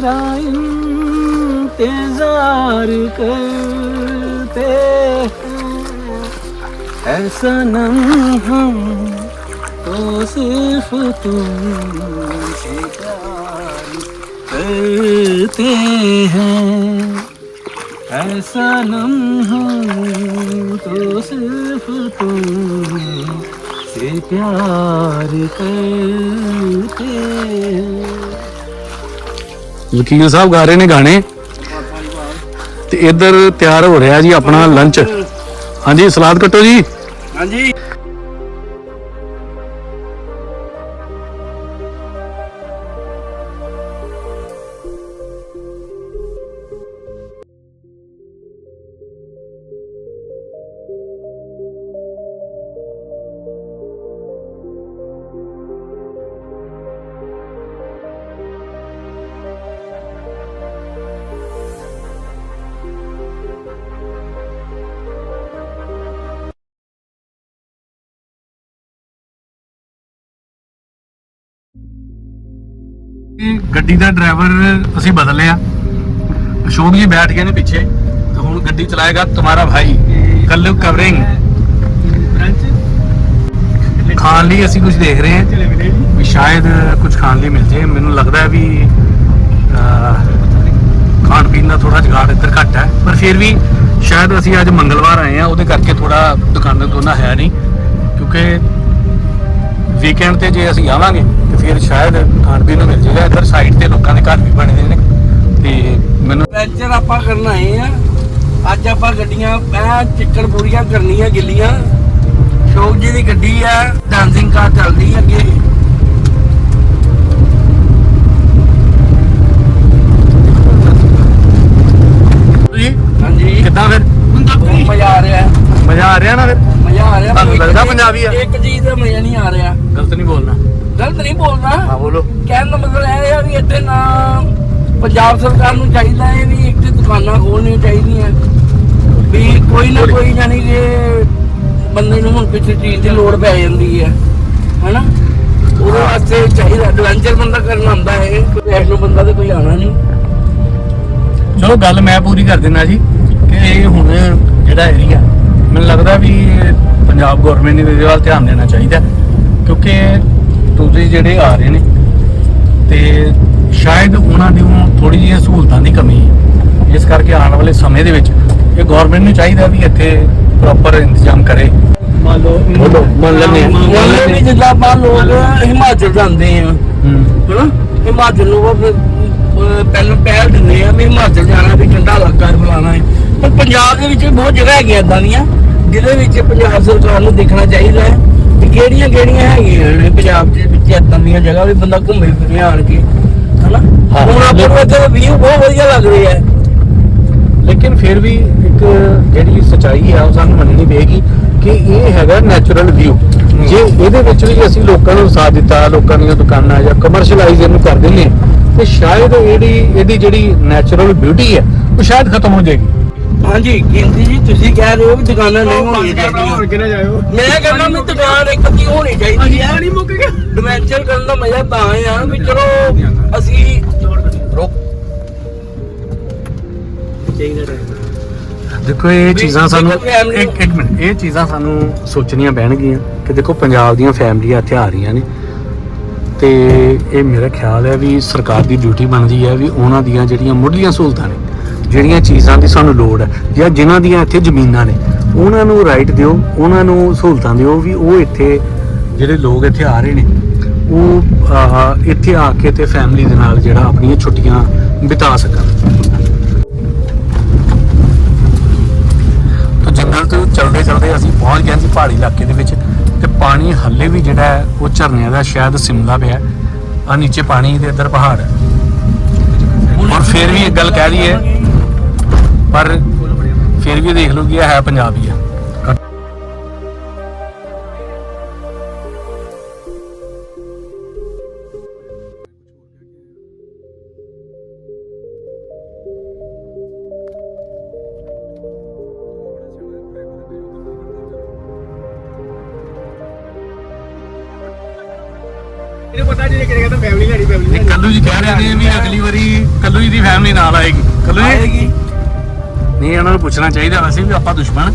तेरा इंतज़ार करते ऐसा नम हम तो सिर्फ़ तुम करते हैं। ऐसा नम हम तो सिर्फ़ तुम से प्यार करते वकील साहब गा रहे ने गाने। ਤੇ ਇੱਧਰ ਤਿਆਰ ਹੋ ਰਿਹਾ ਜੀ ਆਪਣਾ ਲੰਚ ਹਾਂਜੀ ਸਲਾਦ ਕੱਟੋ ਜੀ। ਹਾਂਜੀ। ਇਹ ਗੱਡੀ ਦਾ ਡਰਾਈਵਰ ਅਸੀਂ ਬਦਲ ਲਿਆ ਅਸ਼ੋਕ ਜੀ ਬੈਠ ਗਏ ਨੇ ਪਿੱਛੇ, ਤੇ ਹੁਣ ਗੱਡੀ ਚਲਾਏਗਾ ਤੁਹਾਡਾ ਭਾਈ। ਕੱਲੂ ਕਵਰਿੰਗ ਖਾਣ ਲਈ ਅਸੀਂ ਕੁਝ ਦੇਖ ਰਹੇ ਹਾਂ। ਵੀ ਸ਼ਾਇਦ ਕੁਝ ਖਾਣ ਲਈ ਮਿਲ ਜੇ। ਮੈਨੂੰ ਲੱਗਦਾ ਹੈ ਵੀ ਖਾਣ ਪੀਣ ਦਾ ਥੋੜਾ ਜੁਗਾੜ ਇੱਧਰ ਘੱਟ ਹੈ। ਪਰ ਫਿਰ ਵੀ ਸ਼ਾਇਦ ਅਸੀਂ ਅੱਜ ਮੰਗਲਵਾਰ ਆਏ ਆ ਉਹਦੇ ਕਰਕੇ ਥੋੜਾ ਦੁਕਾਨਾਂ ਦੋਨਾਂ ਹੈ ਨਹੀਂ। ਕਿਉਂਕਿ ਵੀਕਐਂਡ ਤੇ ਜੇ ਅਸੀਂ ਆਵਾਂਗੇ ਫਿਰ ਸ਼ਾਇਦ ਖਾਣ ਪੀਣ ਨੂੰ ਮਿਲ ਜਾਏਗਾ ਇੱਧਰ ਸਾਈਡ ਤੇ ਲੋਕਾਂ ਦੇ ਘਰ ਵੀ ਬਣੇ ਨੇ। ਤੇ ਮੈਨੂੰ ਪੈਂਚਰ ਆਪਾਂ ਕਰਨ ਆ। ਅੱਜ ਆਪਾਂ ਗੱਡੀਆਂ ਐ ਚਿੱਕੜ ਪੂਰੀਆਂ ਕਰਨੀਆਂ ਗਿੱਲੀਆਂ। ਸ਼ੋਕ ਜੀ ਦੀ ਗੱਡੀ ਆ ਡਾਂਸਿੰਗ ਕਾਰ ਚੱਲਦੀ ਅੱਗੇ। ਜੀ ਹਾਂਜੀ। ਕਿੱਦਾਂ ਫਿਰ? ਮਜ਼ਾ ਆ ਰਿਹਾ। ਮਜ਼ਾ ਆ ਰਿਹਾ ਨਾ ਫਿਰ? ਮਜ਼ਾ ਆ ਰਿਹਾ। ਤੁਹਾਨੂੰ ਲੱਗਦਾ ਪੰਜਾਬੀ ਆ? ਇੱਕ ਚੀਜ਼ ਦਾ ਮਜ਼ਾ ਨਹੀਂ ਆ ਰਿਹਾ। ਗਲਤ ਨਹੀਂ ਬੋਲਣਾ। ਗਲਤ ਨਹੀਂ ਬੋਲਦਾ ਹਾਂ ਬੋਲੋ। ਕਹਿਣ ਦਾ ਮਤਲਬ ਇਹ ਹੈ ਵੀ ਇੱਥੇ ਨਾ ਪੰਜਾਬ ਸਰਕਾਰ ਨੂੰ ਚਾਹੀਦਾ ਹੈ ਵੀ ਇੱਕ ਦੁਕਾਨਾਂ ਖੋਲਣੀਆਂ ਚਾਹੀਦੀਆਂ। ਵੀ ਕੋਈ ਨਾ ਕੋਈ ਜਾਨੀ ਕਿ ਬੰਦੇ ਨੂੰ ਹੁਣ ਕਿਸੇ ਚੀਜ਼ ਦੀ ਲੋੜ ਪੈ ਜਾਂਦੀ ਹੈ ਹਨਾ? ਉਹਦੇ ਵਾਸਤੇ ਚਾਹੀਦਾ ਐਡਵੈਂਚਰ ਬੰਦਾ ਕਰਨਾ ਹੁੰਦਾ ਹੈ ਕੋਈ ਐਸੋ ਬੰਦਾ ਤੇ ਕੋਈ ਆਣਾ ਨਹੀਂ। ਚਲੋ ਗੱਲ ਮੈਂ ਪੂਰੀ ਕਰ ਦਿੰਦਾ ਜੀ ਕਿ ਇਹ ਹੁਣ ਜਿਹੜਾ ਏਰੀਆ ਮੈਨੂੰ ਲੱਗਦਾ ਵੀ ਪੰਜਾਬ ਗਵਰਨਮੈਂਟ ਨੇ ਇਹਦੇ ਵੱਲ ਧਿਆਨ ਦੇਣਾ ਚਾਹੀਦਾ ਕਿਉਂਕਿ ਟੂਰਿਸਟ ਜਿਹੜੇ ਆ ਰਹੇ ਨੇ ਤੇ ਸ਼ਾਇਦ ਉਹਨਾਂ ਦੀ ਥੋੜੀ ਜਿਹੀ ਸਹੂਲਤਾਂ ਦੀ ਕਮੀ ਹੈ। ਇਸ ਕਰਕੇ ਆਉਣ ਵਾਲੇ ਸਮੇਂ ਦੇ ਵਿੱਚ ਇਹ ਗਵਰਨਮੈਂਟ ਨੂੰ ਚਾਹੀਦਾ ਵੀ ਇੱਥੇ ਪ੍ਰੋਪਰ ਇੰਤਜ਼ਾਮ ਕਰੇ। ਮੰਨ ਲਓ ਬੋਲੋ, ਮੰਨ ਲੈਂਦੇ ਹਾਂ। ਮੰਨ ਮੰਨ ਲਓ ਲੈਂਦੇ ਵੀ ਜਿੱਦਾਂ ਆਪਾਂ ਲੋਕ ਹਿਮਾਚਲ ਜਾਂਦੇ ਆ ਹੂੰ। ਹਨਾ? ਹਿਮਾਚਲ ਨੂੰ ਪਹਿਲਾਂ ਪਹਿਲ ਦਿੰਦੇ ਆ ਵੀ ਹਿਮਾਚਲ ਜਾਣਾ ਵੀ ਠੰਡਾ ਇਲਾਕਾ ਹੈ ਫਲਾਣਾ ਹੈ। ਪਰ ਪੰਜਾਬ ਦੇ ਵਿੱਚ ਵੀ ਬਹੁਤ ਜਗ੍ਹਾ ਹੈਗੀਆਂ ਇਦਾਂ ਦੀਆਂ ਜਿਹਦੇ ਵਿੱਚ ਪੰਜਾਬ ਸਰਕਾਰ ਨੂੰ ਦੇਖਣਾ ਚਾਹੀਦਾ ਹੈ। ਕਿ ਕਿਹੜੀਆਂ ਕਿਹੜੀਆਂ ਹੈਗੀਆਂ ਨੇ ਪੰਜਾਬ ਦੇ ਵਿੱਚ ਇਦਾਂ ਦੀਆਂ ਜਗ੍ਹਾ ਵੀ ਬੰਦਾ ਘੁੰਮੇ ਫਿਰੇ ਆਣ ਕੇ ਹਨਾ? ਹਾਂ, ਹੁਣ ਆਪਾਂ ਨੂੰ ਇੱਥੇ ਵੀਊ ਬਹੁਤ ਵਧੀਆ ਲੱਗ ਰਿਹਾ ਹੈ। ਲੇਕਿਨ ਫਿਰ ਵੀ ਇੱਕ ਜਿਹੜੀ ਸਚਾਈ ਹੈ ਉਹ ਸਾਨੂੰ ਮੰਨਣੀ ਪਏਗੀ ਕਿ ਇਹ ਹੈਗਾ ਨੈਚੁਰਲ ਵਿਊ ਜੇ ਇਹਦੇ ਵਿੱਚ ਵੀ ਅਸੀਂ ਲੋਕਾਂ ਨੂੰ ਸਾਥ ਦਿੱਤਾ ਲੋਕਾਂ ਦੀਆਂ ਦੁਕਾਨਾਂ ਜਾਂ ਕਮਰਸ਼ੀਅਲਾਈਜ਼ ਇਹਨੂੰ ਕਰ ਦਿੰਦੇ ਹਾਂ, ਤੇ ਸ਼ਾਇਦ ਇਹਦੀ ਇਹਦੀ ਜਿਹੜੀ ਨੈਚੁਰਲ ਬਿਊਟੀ ਹੈ ਉਹ ਸ਼ਾਇਦ ਖਤਮ ਹੋ ਜਾਏਗੀ। ਹਾਂਜੀ ਗਿਣਤੀ ਜੀ ਤੁਸੀਂ ਕਹਿ ਰਹੇ ਹੋ ਵੀ ਦੁਕਾਨਾਂ ਨਹੀਂ ਹੋਣੀਆਂ ਚਾਹੀਦੀਆਂ। ਹੋਰ ਕਿਹਨੇ ਜਾਇਓ ਮੈਂ ਕਹਿੰਦਾ ਵੀ ਦੁਕਾਨ ਇੱਕ ਅੱਧੀ ਹੋਣੀ ਚਾਹੀਦੀ ਹੈ। ਪਾਣੀ ਮੁੱਕ ਗਿਆ। ਐਡਵੈਂਚਰ ਕਰਨ ਦਾ ਮਜ਼ਾ ਤਾਂ ਆ ਵੀ ਚਲੋ ਅਸੀਂ ਰੁਕ। ਦੇਖੋ ਇਹ ਚੀਜ਼ਾਂ ਸਾਨੂੰ ਇੱਕ ਇੱਕ ਮਿੰਟ ਇਹ ਚੀਜ਼ਾਂ ਸਾਨੂੰ ਸੋਚਣੀਆਂ ਪੈਣਗੀਆਂ ਕਿ ਦੇਖੋ ਪੰਜਾਬ ਦੀਆਂ ਫੈਮਲੀਆਂ ਇੱਥੇ ਆ ਰਹੀਆਂ ਨੇ। ਤੇ ਇਹ ਮੇਰਾ ਖਿਆਲ ਹੈ ਵੀ ਸਰਕਾਰ ਦੀ ਡਿਊਟੀ ਬਣਦੀ ਹੈ ਵੀ ਉਹਨਾਂ ਦੀਆਂ ਜਿਹੜੀਆਂ ਮੁੱਢਲੀਆਂ ਸਹੂਲਤਾਂ ਨੇ ਜਿਹੜੀਆਂ ਚੀਜ਼ਾਂ ਦੀ ਸਾਨੂੰ ਲੋੜ ਹੈ ਜਾਂ ਜਿਨ੍ਹਾਂ ਦੀਆਂ ਇੱਥੇ ਜ਼ਮੀਨਾਂ ਨੇ ਉਹਨਾਂ ਨੂੰ ਰਾਈਟ ਦਿਓ ਉਹਨਾਂ ਨੂੰ ਸਹੂਲਤਾਂ ਦਿਓ ਵੀ ਉਹ ਇੱਥੇ ਜਿਹੜੇ ਲੋਕ ਇੱਥੇ ਆ ਰਹੇ ਨੇ ਉਹ ਇੱਥੇ ਆ ਕੇ ਤੇ ਫੈਮਿਲੀ ਦੇ ਨਾਲ ਜਿਹੜਾ ਆਪਣੀਆਂ ਛੁੱਟੀਆਂ ਬਿਤਾ ਸਕਣ। ਤਾਂ ਜੰਗਲ ਤੋਂ ਚਲਦੇ ਚਲਦੇ ਅਸੀਂ ਪਹੁੰਚ ਗਏ ਸੀ ਪਹਾੜੀ ਇਲਾਕੇ ਦੇ ਵਿੱਚ ਤੇ ਪਾਣੀ ਹੱਲੇ ਵੀ ਜਿਹੜਾ ਹੈ ਉਹ ਝਰਨਿਆਂ ਦਾ ਸ਼ਾਇਦ ਸਿਮਲਾ ਪਿਆ ਆ ਨੀਚੇ ਪਾਣੀ ਦੇ ਇੱਧਰ ਪਹਾੜ ਹੈ। ਔਰ ਫਿਰ ਵੀ ਇੱਕ ਗੱਲ ਕਹਿ ਦਈਏ ਪਰ ਫਿਰ ਵੀ ਦੇਖ ਲਓ ਕਿ ਇਹ ਹੈ ਪੰਜਾਬ ਹੀ ਆ ਕੱਲੂ ਜੀ ਕਹਿ ਰਹੇ ਨੇ ਵੀ ਅਗਲੀ ਵਾਰੀ ਕੱਲੂ ਜੀ ਦੀ ਫੈਮਿਲੀ ਨਾਲ ਆਏਗੀ। ਕੱਲੂ ਜੀ? ਆਏਗੀ। ਨਹੀਂ ਉਹਨਾਂ ਨੂੰ ਪੁੱਛਣਾ ਚਾਹੀਦਾ ਵੈਸੇ ਵੀ ਆਪਾਂ ਦੁਸ਼ਮਣ।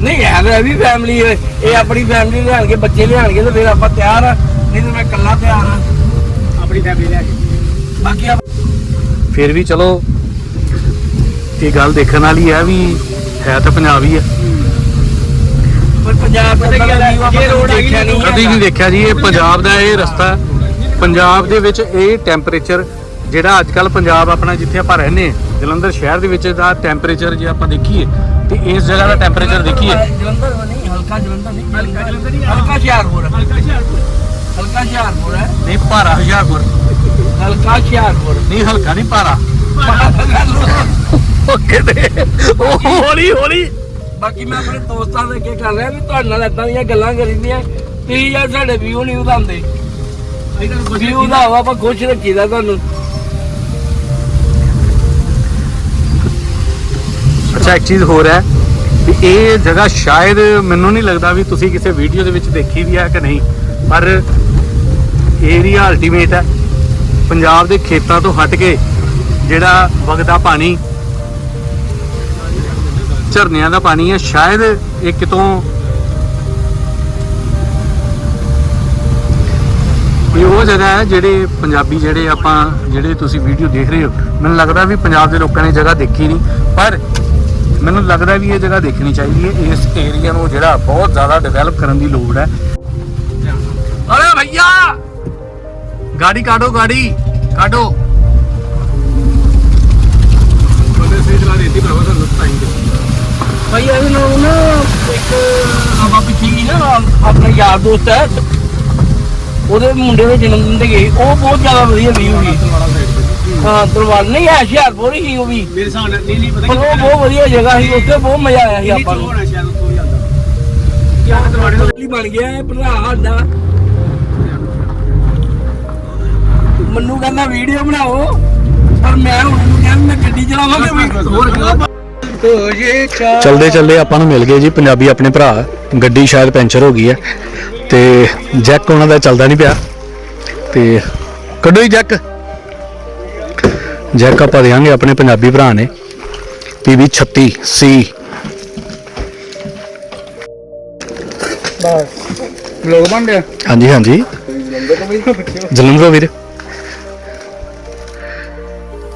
ਨਹੀਂ ਯਾਰ ਇਹ ਵੀ ਫੈਮਿਲੀ ਹੈ। ਇਹ ਆਪਣੀ ਫੈਮਿਲੀ ਲਿਆਣਗੇ ਬੱਚੇ ਲਿਆਣਗੇ ਤੇ ਫਿਰ ਆਪਾਂ ਤਿਆਰ ਆ। ਨਹੀਂ ਤੇ ਮੈਂ ਇਕੱਲਾ ਤਿਆਰ ਆ। ਆਪਣੀ ਫੈਮਿਲੀ ਲੈ ਕੇ। ਬਾਕੀ ਆਪ- ਫਿਰ ਵੀ ਚਲੋ ਇਹ ਗੱਲ ਦੇਖਣ ਵਾਲੀ ਹੈ ਵੀ ਹੈ ਤਾਂ ਪੰਜਾਬ ਹੀ ਹੈ ਪਰ ਪੰਜਾਬ ਦਾ ਆ ਗਈ ਦੇਖਿਆ ਨਹੀਂ ਕਦੀ ਨਹੀਂ ਦੇਖਿਆ ਜੀ ਇਹ ਪੰਜਾਬ ਦਾ ਇਹ ਰਸਤਾ। ਪੰਜਾਬ ਦੇ ਵਿੱਚ ਇਹ ਟੈਂਪਰੇਚਰ ਜਿਹੜਾ ਅੱਜ ਕੱਲ ਪੰਜਾਬ ਆਪਣਾ ਜਿੱਥੇ ਆਪਾਂ ਰਹਿੰਦੇ ਹਾਂ ਜਲੰਧਰ ਸ਼ਹਿਰ ਦੇ ਵਿੱਚ ਦਾ ਟੈਂਪਰੇਚਰ ਜੇ ਆਪਾਂ ਦੇਖੀਏ ਤੇ ਇਸ ਜਗ੍ਹਾ ਦਾ ਟੈਂਪਰੇਚਰ ਦੇਖੀਏ। ਜਲੰਧਰ ਨਹੀਂ ਹਲਕਾ ਜਲੰਧਰ ਨਹੀਂ ਹਲਕਾ ਜਲੰਧਰ ਨਹੀਂ। ਹਲਕਾ ਹੁਸ਼ਿਆਰਪੁਰ। ਹਲਕਾ ਹੁਸ਼ਿਆਰਪੁਰ ਹਲਕਾ ਹੁਸ਼ਿਆਰਪੁਰ ਹੈ। ਨਹੀਂ ਭਾਰਾ ਹੁਸ਼ਿਆਰਪੁਰ। ਹਲਕਾ ਹੁਸ਼ਿਆਰਪੁਰ। ਨਹੀਂ ਹਲਕਾ ਨਹੀਂ ਭਾਰਾ। ਉਹ ਕਿਤੇ ਉਹ ਹੌਲੀ ਹੌਲੀ। ਬਾਕੀ ਮੈਂ ਆਪਣੇ ਦੋਸਤਾਂ ਦੇ ਅੱਗੇ ਕਰ ਰਿਹਾ ਵੀ ਤੁਹਾਡੇ ਨਾਲ ਇਦਾਂ ਦੀਆਂ ਗੱਲਾਂ ਕਰੀਂਦੀਆਂ ਤੁਸੀਂ ਯਾਰ ਸਾਡੇ ਵੀਊ ਨਹੀਂ ਵਧਾਉਂਦੇ। ਅਸੀਂ ਤੁਹਾਨੂੰ ਕੁਝ ਵੀਊ ਦਾ ਆਪਾਂ ਖੁਸ਼ ਰੱਖੀਦਾ ਤੁਹਾਨੂੰ। ਅੱਛਾ, ਇੱਕ ਚੀਜ਼ ਹੋਰ ਹੈ ਵੀ ਇਹ ਜਗ੍ਹਾ ਸ਼ਾਇਦ ਮੈਨੂੰ ਨਹੀਂ ਲੱਗਦਾ ਵੀ ਤੁਸੀਂ ਕਿਸੇ ਵੀਡੀਓ ਦੇ ਵਿੱਚ ਦੇਖੀ ਵੀ ਹੈ ਕਿ ਨਹੀਂ, ਪਰ ਏਰੀਆ ਅਲਟੀਮੇਟ ਹੈ। ਪੰਜਾਬ ਦੇ ਖੇਤਾਂ ਤੋਂ ਹਟ ਕੇ ਜਿਹੜਾ ਵਗਦਾ ਪਾਣੀ, ਝਰਨਿਆਂ ਦਾ ਪਾਣੀ ਹੈ, ਸ਼ਾਇਦ ਇਹ ਕਿਤੋਂ ਇਹ ਉਹ ਜਗ੍ਹਾ ਹੈ ਜਿਹੜੇ ਪੰਜਾਬੀ ਜਿਹੜੇ ਆਪਾਂ, ਜਿਹੜੇ ਤੁਸੀਂ ਵੀਡੀਓ ਦੇਖ ਰਹੇ ਹੋ, ਮੈਨੂੰ ਲੱਗਦਾ ਵੀ ਪੰਜਾਬ ਦੇ ਲੋਕਾਂ ਨੇ ਜਗ੍ਹਾ ਦੇਖੀ ਨਹੀਂ, ਪਰ ਮੈਨੂੰ ਲੱਗਦਾ ਵੀ ਇਹ ਜਗ੍ਹਾ ਦੇਖਣੀ ਚਾਹੀਦੀ ਹੈ। ਇਸ ਏਰੀਆ ਨੂੰ ਜਿਹੜਾ ਬਹੁਤ ਜ਼ਿਆਦਾ ਡਿਵੈਲਪ ਕਰਨ ਦੀ ਲੋੜ ਹੈ। ਅਰੇ ਭਈਆ! ਗਾੜੀ ਕਾਢੋ ਗਾੜੀ। ਕਾਢੋ। ਬੰਦੇ ਸੇ ਚਲਾ ਦੇਤੀ ਭਰਾਵਾ ਤੁਹਾਨੂੰ ਟਾਈਮ ਦੇ ਭਾਈ ਇਹਦੇ ਨਾਲ ਨਾ ਇੱਕ ਆਪਾਂ ਪਿੱਛੇ ਹੀ ਨਾ ਆਪਣਾ ਯਾਰ ਦੋਸਤ ਹੈ। ਉਹਦੇ ਮੁੰਡੇ ਦੇ ਜਨਮ ਦਿਨ ਤੇ ਗਏ। ਉਹ ਬਹੁਤ ਜ਼ਿਆਦਾ ਵਧੀਆ ਵੀਊ ਸੀ। ਹਾਂ ਦਰਬਾਰ। ਨਹੀਂ ਹੈ ਹੁਸ਼ਿਆਰਪੁਰ ਹੀ ਉਹ ਵੀ। ਮੇਰੇ ਹਿਸਾਬ ਨਾਲ ਨਹੀਂ ਨਹੀਂ ਪਤਾ ਪਰ ਉਹ ਬਹੁਤ ਵਧੀਆ ਜਗ੍ਹਾ ਸੀ ਉੱਥੇ ਬਹੁਤ ਮਜ਼ਾ ਆਇਆ ਸੀ ਆਪਾਂ ਨੂੰ। ਹੋਣਾ ਸ਼ਾਇਦ ਉੱਥੋਂ ਹੀ ਆਉਂਦਾ ਕੀ ਆ ਦਰਵਾੜੇ ਤੋਂ ਲਈ ਬਣ ਗਿਆ ਇਹ ਭਰਾ ਸਾਡਾ। ਮੈਨੂੰ ਕਹਿੰਦਾ ਵੀਡੀਓ ਬਣਾਓ। ਪਰ ਮੈਂ ਹੁਣ ਇਹਨੂੰ ਕਿਹਾ ਵੀ ਮੈਂ ਗੱਡੀ ਚਲਾਵਾਂਗਾ ਵੀ। ਹੋਰ ਚਲਦੇ ਚਲਦੇ ਆਪਾਂ ਨੂੰ ਮਿਲ ਗਏ ਜੀ ਪੰਜਾਬੀ ਆਪਣੇ ਭਰਾ। ਗੱਡੀ ਸ਼ਾਇਦ ਪੈਂਚਰ ਹੋ ਗਈ ਹੈ। ਤੇ ਜੈਕ ਉਹਨਾਂ ਦਾ ਚੱਲਦਾ ਨਹੀਂ ਪਿਆ। ਤੇ ਕੱਢੋ ਹੀ ਜੈਕ। ਜੈਕ ਆਪਾਂ ਦੇਾਂਗੇ ਆਪਣੇ ਪੰਜਾਬੀ ਭਰਾ ਨੇ ਪੀਵੀ 36 ਸੀ। ਲੋਕ ਬਣ ਗਿਆ ਹਾਂਜੀ ਹਾਂਜੀ। ਜਲੰਧਰੋਂ ਵੀਰ।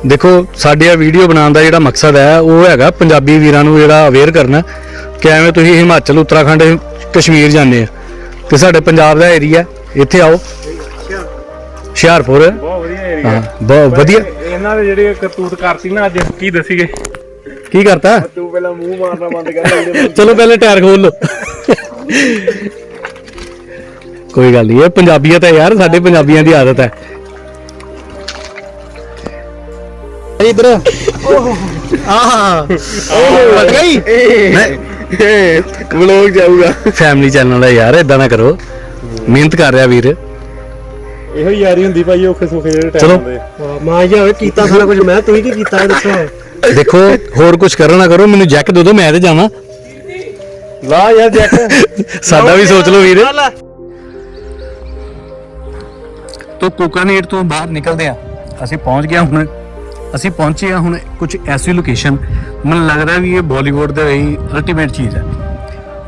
ਦੇਖੋ ਸਾਡੇ ਆ ਵੀਡੀਓ ਬਣਾਉਣ ਦਾ ਜਿਹੜਾ ਮਕਸਦ ਹੈ ਉਹ ਹੈਗਾ ਪੰਜਾਬੀ ਵੀਰਾਂ ਨੂੰ ਜਿਹੜਾ ਅਵੇਅਰ ਕਰਨਾ ਕਿ ਐਵੇਂ ਤੁਸੀਂ ਹਿਮਾਚਲ ਉੱਤਰਾਖੰਡ ਕਸ਼ਮੀਰ ਜਾਂਦੇ ਆ। ਤੇ ਸਾਡੇ ਪੰਜਾਬ ਦਾ ਏਰੀਆ ਇੱਥੇ ਆਓ। ਹੁਸ਼ਿਆਰਪੁਰ। ਬਹੁਤ ਵਧੀਆ ਏਰੀਆ ਹਾਂ ਬਹੁਤ ਵਧੀਆ। ਇਹਨਾਂ ਦੇ ਜਿਹੜੇ ਕਰਤੂਤ ਕਰਤੀ ਨਾ ਅੱਜ ਕੀ ਦੱਸੀਏ? ਕੀ ਕਰਤਾ? ਤੂੰ ਪਹਿਲਾਂ ਮੂੰਹ ਮਾਰਨਾ ਬੰਦ ਕਰ ਚਲੋ ਪਹਿਲੇ ਟਾਇਰ ਖੋਲ ਲਓ। ਕੋਈ ਗੱਲ ਨਹੀਂ ਇਹ ਪੰਜਾਬੀਅਤ ਹੈ ਯਾਰ ਸਾਡੇ ਪੰਜਾਬੀਆਂ ਦੀ ਆਦਤ ਹੈ। ਇਧਰ। ਆਹ। ਉਹ ਵੱਜ ਗਈ? ਵਲੋਗ ਜਾਊਗਾ। ਫੈਮਿਲੀ ਚੈਨਲ ਹੈ ਯਾਰ ਇਦਾਂ ਨਾ ਕਰੋ। ਮਿਹਨਤ ਕਰ ਰਿਹਾ ਵੀਰ। ਇਹੋ ਹੀ ਯਾਰੀ ਹੁੰਦੀ ਭਾਈ ਔਖੇ ਸੁਖੇ ਜਿਹੜੇ ਚਲੋ। ਟਾਈਮ ਹੁੰਦੇ ਮਾਂ ਜੀ ਹੋਵੇ ਕੀਤਾ ਸਾਰਾ ਕੁਝ ਮੈਂ ਤੂੰ ਹੀ ਕੀ ਕੀਤਾ ਇਹ ਦੱਸੋ। ਦੇਖੋ ਹੋਰ ਕੁਝ ਕਰੋ ਨਾ ਕਰੋ ਮੈਨੂੰ ਜੈਕ ਦੇ ਦਿਓ ਮੈਂ ਤੇ ਜਾਵਾਂ। ਲਾ ਯਾਰ ਜੈਕ। ਸਾਡਾ ਵੀ ਸੋਚ ਲਓ ਵੀਰ। ਤੋਂ ਕੋਕਾਨੇਟ ਤੋਂ ਬਾਹਰ ਨਿਕਲਦੇ ਆ। ਅਸੀਂ ਪਹੁੰਚ ਗਏ ਹਾਂ ਹੁਣ। ਅਸੀਂ ਪਹੁੰਚੇ ਆ ਹੁਣ ਕੁਝ ਐਸੀ ਲੋਕੇਸ਼ਨ ਮੈਨੂੰ ਲੱਗਦਾ ਵੀ ਇਹ ਬਾਲੀਵੁੱਡ ਦੇ ਲਈ ਅਲਟੀਮੇਟ ਚੀਜ਼ ਹੈ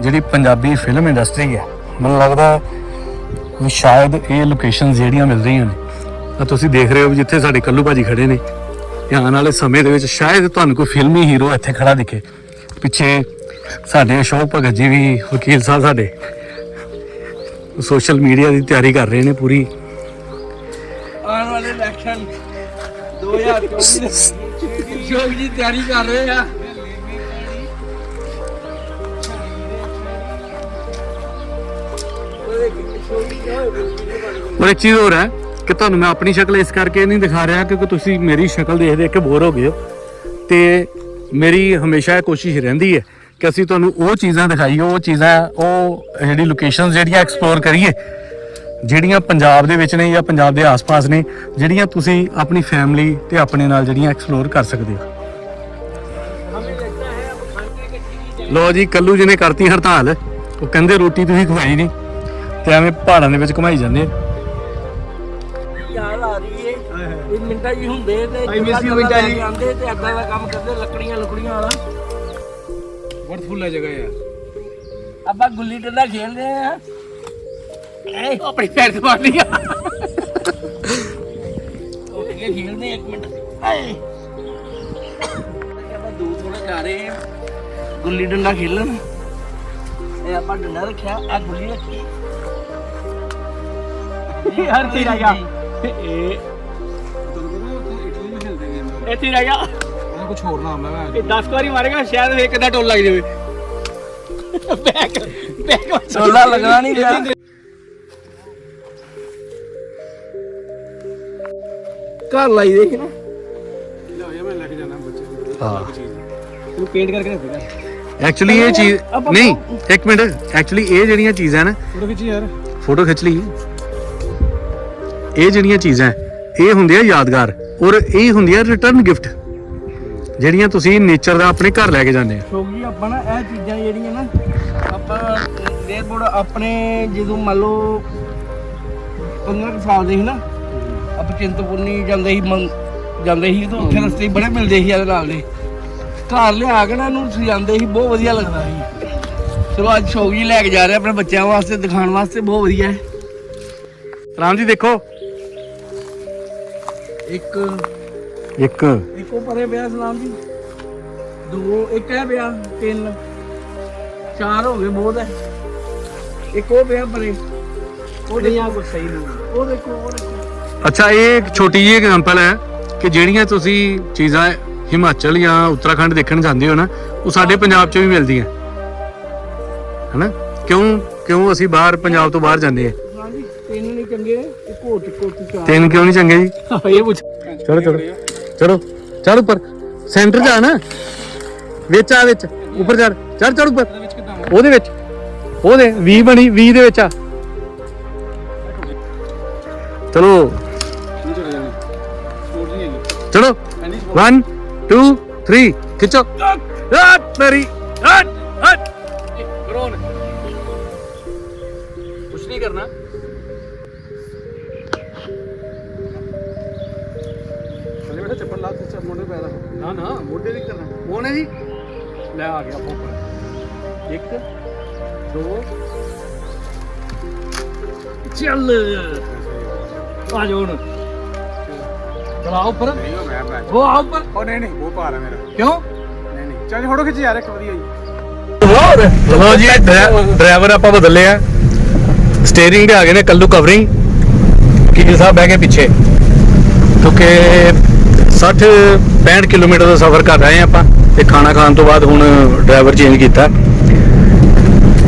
ਜਿਹੜੀ ਪੰਜਾਬੀ ਫਿਲਮ ਇੰਡਸਟਰੀ ਹੈ ਮੈਨੂੰ ਲੱਗਦਾ ਵੀ ਸ਼ਾਇਦ ਇਹ ਲੋਕੇਸ਼ਨਸ ਜਿਹੜੀਆਂ ਮਿਲ ਰਹੀਆਂ ਨੇ। ਤਾਂ ਤੁਸੀਂ ਦੇਖ ਰਹੇ ਹੋ ਵੀ ਜਿੱਥੇ ਸਾਡੇ ਕੱਲੂ ਭਾਜੀ ਖੜੇ ਨੇ। ਤੇ ਆਉਣ ਵਾਲੇ ਸਮੇਂ ਦੇ ਵਿੱਚ ਸ਼ਾਇਦ ਤੁਹਾਨੂੰ ਕੋਈ ਫਿਲਮੀ ਹੀਰੋ ਇੱਥੇ ਖੜਾ ਦਿਖੇ। ਪਿੱਛੇ ਸਾਡੇ ਅਸ਼ੋਕ ਭਗਤ ਜੀ ਵੀ ਵਕੀਲ ਸਾਹਿਬ ਸਾਡੇ। ਸੋਸ਼ਲ ਮੀਡੀਆ ਦੀ ਤਿਆਰੀ ਕਰ ਰਹੇ ਨੇ ਪੂਰੀ। ਆਉਣ ਵਾਲੇ ਇਲੈਕਸ਼ਨ 2024 ਦੇ ਤਿਆਰੀ ਕਰ ਰਹੇ ਆ। ਔਰ ਇੱਕ ਚੀਜ਼ ਹੋਰ ਹੈ ਕਿ ਤੁਹਾਨੂੰ ਮੈਂ ਆਪਣੀ ਸ਼ਕਲ ਇਸ ਕਰਕੇ ਨਹੀਂ ਦਿਖਾ ਰਿਹਾ ਕਿਉਂਕਿ ਤੁਸੀਂ ਮੇਰੀ ਸ਼ਕਲ ਦੇਖ ਦੇਖ ਕੇ ਬੋਰ ਹੋ ਗਏ ਹੋ। ਤੇ ਮੇਰੀ ਹਮੇਸ਼ਾ ਇਹ ਕੋਸ਼ਿਸ਼ ਰਹਿੰਦੀ ਹੈ ਕਿ ਅਸੀਂ ਤੁਹਾਨੂੰ ਉਹ ਚੀਜ਼ਾਂ ਦਿਖਾਈਏ, ਉਹ ਚੀਜ਼ਾਂ, ਉਹ ਜਿਹੜੀ ਲੋਕੇਸ਼ਨਸ ਜਿਹੜੀਆਂ ਐਕਸਪਲੋਰ ਕਰੀਏ, ਜਿਹੜੀਆਂ ਪੰਜਾਬ ਦੇ ਵਿੱਚ ਨੇ ਜਾਂ ਪੰਜਾਬ ਦੇ ਆਸ-ਪਾਸ ਨੇ, ਜਿਹੜੀਆਂ ਤੁਸੀਂ ਆਪਣੀ ਫੈਮਿਲੀ ਤੇ ਆਪਣੇ ਨਾਲ ਜਿਹੜੀਆਂ ਐਕਸਪਲੋਰ ਕਰ ਸਕਦੇ ਹੋ। ਲੋ ਜੀ, ਕੱਲੂ ਜੀ ਨੇ ਕਰਤੀ ਹੜਤਾਲ। ਉਹ ਕਹਿੰਦੇ ਰੋਟੀ ਤੁਸੀਂ ਖਵਾਈ ਨਹੀਂ। ਤੇ ਐਵੇਂ ਪਹਾੜਾਂ ਦੇ ਵਿੱਚ ਘੁਮਾਈ ਜਾਂਦੇ ਆ। ਯਾਰ ਆ ਰਹੀ ਏ। ਇਹ ਮਿੰਟਾਂ ਜੀ ਹੁੰਦੇ ਤੇ I miss you, ਜਗ੍ਹਾ ਮਿੰਟਾਂ ਜੀ। ਜਾਂਦੇ ਤੇ ਏਦਾਂ ਦਾ ਕੰਮ ਕਰਦੇ ਲੱਕੜੀਆਂ ਲੱਕੜੀਆਂ ਵਾਲਾ। ਬਹੁਤ ਫੁੱਲ ਹੈ ਜਗ੍ਹਾ ਯਾਰ। ਆਪਾਂ ਗੁੱਲੀ ਡੰਡਾ ਖੇਡਦੇ ਆ। ਐ ਆਪਣੀ ਪੈਰ ਤੇ ਮਾਰ ਲਿਆ ਉੱਠ ਕੇ ਖੇਡਦੇ ਆ, ਇੱਕ ਮਿੰਟ। ਆਏ ਆਪਾਂ ਦੂਰ ਥੋੜਾ ਜਾ ਰਹੇ ਆ। ਗੁੱਲੀ ਡੰਡਾ ਖੇਲਣ। ਇਹ ਆਪਾਂ ਡੰਡਾ ਰੱਖਿਆ ਆ ਗੁੱਲੀ ਰੱਖੀ। ਹਰ ਚੀਜ਼ ਆ ਗਿਆ। ਇਹ ਇੱਥੇ ਰਹਿ ਗਿਆ। ਉਹਦਾ ਕੁਝ ਹੋਰ ਨਾਮ ਹੈ। ਇਹ 10 ਵਾਰੀ ਮਾਰੇਗਾ ਸ਼ਾਇਦ ਇੱਕ ਦਾ ਟੋਲ ਲੱਗ ਜਾਵੇ। ਬੈਕ ਬੈਕ ਸੋਲਾ ਲੱਗਣਾ ਨਹੀਂ ਪਿਆ। ਘਰ ਲਾਈ ਦੇਖ ਨਾ। ਮੈਂ ਲੈ ਕੇ ਜਾਣਾ ਬੱਚੇ ਹਾਂ। ਤੂੰ ਪੇਂਟ ਕਰਕੇ ਰੱਖੇਗਾ ਐਕਚੁਅਲੀ ਇਹ ਚੀਜ਼ ਨਹੀਂ ਇੱਕ ਮਿੰਟ। ਐਕਚੁਅਲੀ ਇਹ ਜਿਹੜੀਆਂ ਚੀਜ਼ਾਂ ਨੇ ਫੋਟੋ ਖਿੱਚੀ ਯਾਰ। ਫੋਟੋ ਖਿੱਚ ਲਈ। ਇਹ ਜਿਹੜੀਆਂ ਚੀਜ਼ਾਂ ਇਹ ਹੁੰਦੀਆਂ ਯਾਦਗਾਰ ਔਰ ਇਹ ਹੁੰਦੀਆਂ ਰਿਟਰਨ ਗਿਫਟ ਜਿਹੜੀਆਂ ਤੁਸੀਂ ਨੇਚਰ ਦਾ ਆਪਣੇ ਘਰ ਲੈ ਕੇ ਜਾਂਦੇ ਆ। ਕਿਉਂਕਿ ਆਪਾਂ ਨਾ ਇਹ ਚੀਜ਼ਾਂ ਜਿਹੜੀਆਂ ਨਾ ਆਪਾਂ 에어ਪੋਰਟ ਆਪਣੇ ਜਦੋਂ ਮੰਨ ਲਓ 15 ਕੁ ਸਾਲ ਦੇ ਸੀ ਨਾ ਆਪਾਂ ਚਿੰਤਪੁਰਨੀ ਜਾਂਦੇ ਸੀ ਜਾਂਦੇ ਸੀ ਤਾਂ ਉੱਥੇ ਰਸਤੇ ਬੜੇ ਮਿਲਦੇ ਸੀ ਇਹਦੇ ਨਾਲ ਦੇ। ਘਰ ਲਿਆ ਕੇ ਨਾ ਇਹਨੂੰ ਸਜਾਉਂਦੇ ਸੀ ਬਹੁਤ ਵਧੀਆ ਲੱਗਦਾ ਸੀ। ਚਲੋ ਅੱਜ ਸ਼ੌਕ ਜੀ ਲੈ ਕੇ ਜਾ ਰਹੇ ਆਪਣੇ ਬੱਚਿਆਂ ਵਾਸਤੇ ਦਿਖਾਉਣ ਵਾਸਤੇ ਬਹੁਤ ਵਧੀਆ ਹੈ। ਰਾਮ ਜੀ ਦੇਖੋ ਇੱਕ ਇੱਕ। ਇੱਕੋ ਪਰੇ ਪਿਆ ਸਲਾਮ ਜੀ। ਦੋ ਇੱਕ ਹੈ ਪਿਆ ਤਿੰਨ। ਚਾਰ ਹੋ ਗਏ ਬਹੁਤ ਹੈ। ਇੱਕ ਉਹ ਪਿਆ ਪਰੇ। ਉਹ ਨਹੀਂ ਆ ਦੇਖੋ ਕੁਝ ਸਹੀ ਨਹੀਂ ਉਹ ਦੇਖੋ ਉਹ ਦੇਖੋ। ਅੱਛਾ ਇਹ ਇੱਕ ਛੋਟੀ ਜਿਹੀ ਐਗਜ਼ਾਮਪਲ ਹੈ ਕਿ ਜਿਹੜੀਆਂ ਤੁਸੀਂ ਚੀਜ਼ਾਂ ਹਿਮਾਚਲ ਜਾਂ ਉੱਤਰਾਖੰਡ ਦੇਖਣ ਜਾਂਦੇ ਹੋ ਨਾ ਉਹ ਸਾਡੇ ਪੰਜਾਬ 'ਚ ਵੀ ਮਿਲਦੀਆਂ। ਹਨਾ? ਕਿਉਂ? ਕਿਉਂ ਅਸੀਂ ਬਾਹਰ ਪੰਜਾਬ ਤੋਂ ਬਾਹਰ ਜਾਂਦੇ ਆ ਨਹੀਂ ਚੰਗੇ ਇੱਕ ਹੋਰ ਚੁੱਕੋ ਤੇ ਚਾਰ। ਤਿੰਨ ਕਿਉਂ ਨਹੀਂ ਚੰਗੇ ਜੀ? ਇਹ ਪੁੱਛ। ਚਲੋ ਚਲੋ ਚਲੋ ਚੜ ਉੱਪਰ। ਸੈਂਟਰ ਜਾ ਨਾ। ਵਿੱਚ ਆ ਵਿੱਚ। ਉੱਪਰ ਚੜ ਚੜ ਚੜ ਉੱਪਰ। ਉਹਦੇ ਵਿੱਚ। ਉਹਦੇ 20 ਬਣੀ 20 ਦੇ ਵਿੱਚ ਆ। ਚਲੋ। ਚਲੋ। 1 2 3 ਖਿੱਚੋ। ਆ ਮੇਰੀ ਹਟ ਹਟ ਕਰੋਨ ਕੁਛ ਨਹੀਂ ਕਰਨਾ। ਤੇ ਚੱਪਲ ਲਾ ਤੇ ਚੱਪ ਪੈਦਾ ਨਾ ਨਾ। ਮੋਢੇ ਨਹੀਂ ਕਰਨਾ ਮੋਨੇ ਜੀ ਲੈ ਆ ਗਿਆ ਫੋਕਰ ਇੱਕ ਦੋ। ਚੱਲ। ਆ ਜਾ ਚਲਾ ਉੱਪਰ। ਉਹ ਆ ਉੱਪਰ। ਉਹ ਨਹੀਂ ਨਹੀਂ ਉਹ ਭਾਰ ਹੈ ਮੇਰਾ। ਕਿਉਂ? ਨਹੀਂ ਨਹੀਂ। ਚੱਲ ਫੋਟੋ ਖਿੱਚ ਯਾਰ ਇੱਕ ਵਧੀਆ ਜੀ। ਲੋ ਜੀ ਡਰਾਈਵਰ ਆਪਾਂ ਬਦਲੇ ਆ। ਸਟੀering ਦੇ ਆ ਗਏ ਨੇ ਕੱਲੂ ਕਵਰਿੰਗ ਕੀ ਸਾਹਿਬ ਬਹਿ ਪਿੱਛੇ। ਕਿਉਂਕਿ 60 65 ਕਿਲੋਮੀਟਰ ਦਾ ਸਫ਼ਰ ਕਰ ਰਹੇ ਆ ਆਪਾਂ ਤੇ ਖਾਣਾ ਖਾਣ ਤੋਂ ਬਾਅਦ ਹੁਣ ਡਰਾਈਵਰ ਚੇਂਜ ਕੀਤਾ।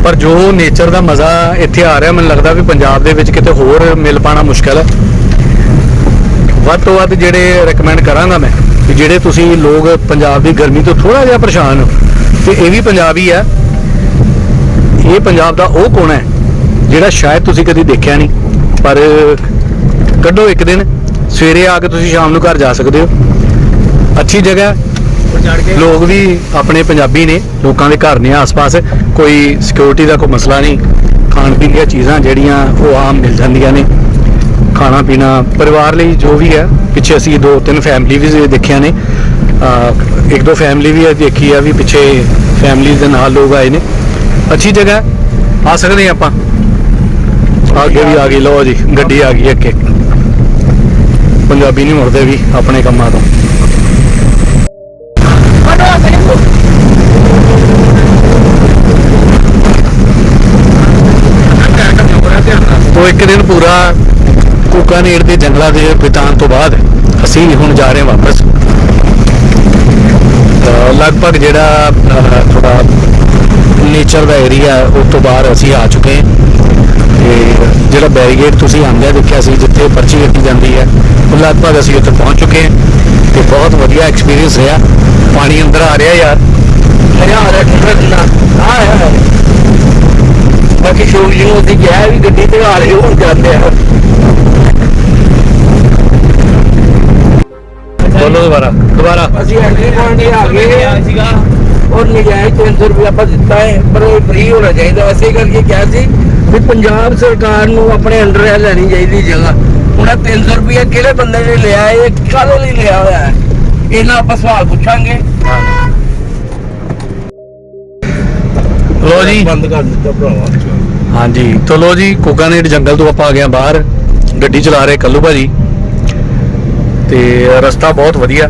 ਪਰ ਜੋ ਨੇਚਰ ਦਾ ਮਜ਼ਾ ਇੱਥੇ ਆ ਰਿਹਾ, ਮੈਨੂੰ ਲੱਗਦਾ ਵੀ ਪੰਜਾਬ ਦੇ ਵਿੱਚ ਕਿਤੇ ਹੋਰ ਮਿਲ ਪਾਣਾ ਮੁਸ਼ਕਲ ਹੈ। ਵੱਧ ਤੋਂ ਵੱਧ ਜਿਹੜੇ ਰეკਮੈਂਡ ਕਰਾਂਗਾ ਮੈਂ ਕਿ ਜਿਹੜੇ ਤੁਸੀਂ ਲੋਕ ਪੰਜਾਬ ਦੀ ਗਰਮੀ ਤੋਂ ਥੋੜਾ ਜਿਹਾ ਪਰੇਸ਼ਾਨ ਹੋ, ਤੇ ਇਹ ਵੀ ਪੰਜਾਬੀ ਹੈ। ਇਹ ਪੰਜਾਬ ਦਾ ਉਹ ਕੋਣਾ ਹੈ, ਜਿਹੜਾ ਸ਼ਾਇਦ ਤੁਸੀਂ ਕਦੀ ਦੇਖਿਆ ਨਹੀਂ, ਪਰ ਕੱਢੋ ਇੱਕ ਦਿਨ, ਸਵੇਰੇ ਆ ਕੇ ਤੁਸੀਂ ਸ਼ਾਮ ਨੂੰ ਘਰ ਜਾ ਸਕਦੇ ਹੋ। ਅੱਛੀ ਜਗ੍ਹਾ ਲੋਕ ਵੀ ਆਪਣੇ ਪੰਜਾਬੀ ਨੇ, ਲੋਕਾਂ ਦੇ ਘਰ ਨੇ, ਆਸ-ਪਾਸ। ਕੋਈ ਸਿਕਿਉਰਿਟੀ ਦਾ ਕੋਈ ਮਸਲਾ ਨਹੀਂ। ਖਾਣ ਪੀਣ ਦੀਆਂ ਚੀਜ਼ਾਂ ਜਿਹੜੀਆਂ, ਉਹ ਆਮ ਮਿਲ ਜਾਂਦੀਆਂ ਨੇ। ਖਾਣਾ ਪੀਣਾ ਪਰਿਵਾਰ ਲਈ ਜੋ ਵੀ ਹੈ, ਪਿੱਛੇ ਅਸੀਂ ਦੋ ਤਿੰਨ ਫੈਮਿਲੀ ਵੀ ਦੇਖਿਆ ਨੇ। ਇੱਕ ਦੋ ਫੈਮਿਲੀ ਵੀ ਦੇਖੀ ਆ ਵੀ ਪਿੱਛੇ ਫੈਮਿਲੀਜ਼ ਦੇ ਨਾਲ ਲੋਕ ਆਏ ਨੇ। ਅੱਛੀ ਜਗ੍ਹਾ ਆ ਸਕਦੇ ਹਾਂ ਆਪਾਂ। ਅੱਗੇ ਵੀ ਆ ਗਈ, ਲਓ ਜੀ, ਗੱਡੀ ਆ ਗਈ ਇੱਕ ਇੱਕ ਪੰਜਾਬੀ ਨਹੀਂ ਮੁੜਦੇ ਵੀ ਆਪਣੇ ਕੰਮਾਂ ਤੋਂ। ਉਹ ਇੱਕ ਦਿਨ ਪੂਰਾ ਕੁਕਾਨੇਰ ਦੇ ਜੰਗਲਾਂ ਦੇ ਬਿਤਾਉਣ ਤੋਂ ਬਾਅਦ ਅਸੀਂ ਹੁਣ ਜਾ ਰਹੇ ਹਾਂ ਵਾਪਸ। ਲਗਭਗ ਜਿਹੜਾ ਅਹ, ਥੋੜਾ ਨੇਚਰ ਦਾ ਏਰੀਆ ਉਹ ਤੋਂ ਬਾਹਰ ਅਸੀਂ ਆ ਚੁੱਕੇ ਹਾਂ। ਤੇ ਜਿਹੜਾ ਬੈਰੀਗੇਟ ਤੁਸੀਂ ਆਂਦਿਆ ਦੇਖਿਆ ਸੀ ਜਿੱਥੇ ਪਰਚੀ ਕੱਟੀ ਜਾਂਦੀ ਹੈ ਉਹ ਲਗਭਗ ਅਸੀਂ ਉੱਥੇ ਪਹੁੰਚ ਚੁੱਕੇ ਹਾਂ। ਤੇ ਬਹੁਤ ਵਧੀਆ ਐਕਸਪੀਰੀਅੰਸ ਰਿਹਾ। ਪਾਣੀ ਅੰਦਰ ਆ ਰਿਹਾ ਯਾਰ। ਮਜ਼ਾ ਆ ਠੰਡਾ ਠੰਡਾ ਆ ਹੈ ਬਾਕੀ ਸ਼ੋਕ ਜੀ ਨੂੰ ਅਸੀਂ ਕਿਹਾ ਵੀ ਗੱਡੀ ਤੇ ਆ ਰਹੇ ਹੁਣ ਜਾਂਦੇ ਆ। ਬੋਲੋ ਦੁਬਾਰਾ ਦੁਬਾਰਾ। ਅਸੀਂ ਐਂਟਰੀ ਪੁਆਇੰਟ ਤੇ ਆ ਗਏ। ਸੀਗਾ ਔਰ ਨਜਾਇਜ਼ 300 ਰੁਪਏ ਆਪਾਂ ਦਿੱਤਾ ਹੈ ਪਰ ਉਹ ਫ੍ਰੀ ਹੋਣਾ ਚਾਹੀਦਾ। ਐਸੇ ਕਰਕੇ ਕਿਹਾ ਸੀ ਵੀ ਪੰਜਾਬ ਸਰਕਾਰ ਨੂੰ ਆਪਣੇ ਅੰਡਰ ਇਹ ਲੈਣੀ ਚਾਹੀਦੀ ਜਗ੍ਹਾ। ਹੁਣ ਇਹ 300 ਰੁਪਏ ਕਿਹੜੇ ਬੰਦੇ ਨੇ ਲਿਆ ਇਹ ਕਾਹਦੇ ਲਈ ਲਿਆ ਹੋਇਆ ਹੈ? ਇਹਨਾਂ ਆਪਾਂ ਸਵਾਲ ਪੁੱਛਾਂਗੇ। ਲੋ ਜੀ। ਬੰਦ ਕਰ ਦਿੱਤਾ ਭਰਾਵਾ। ਹਾਂਜੀ। ਚਲੋ ਲੋ ਜੀ ਕੋਕਾਨੇਟ ਜੰਗਲ ਤੋਂ ਆਪਾਂ ਆ ਗਏ ਹਾਂ ਬਾਹਰ। ਗੱਡੀ ਚਲਾ ਰਹੇ ਕੱਲੂ ਭਾਜੀ। ਤੇ ਰਸਤਾ ਬਹੁਤ ਵਧੀਆ।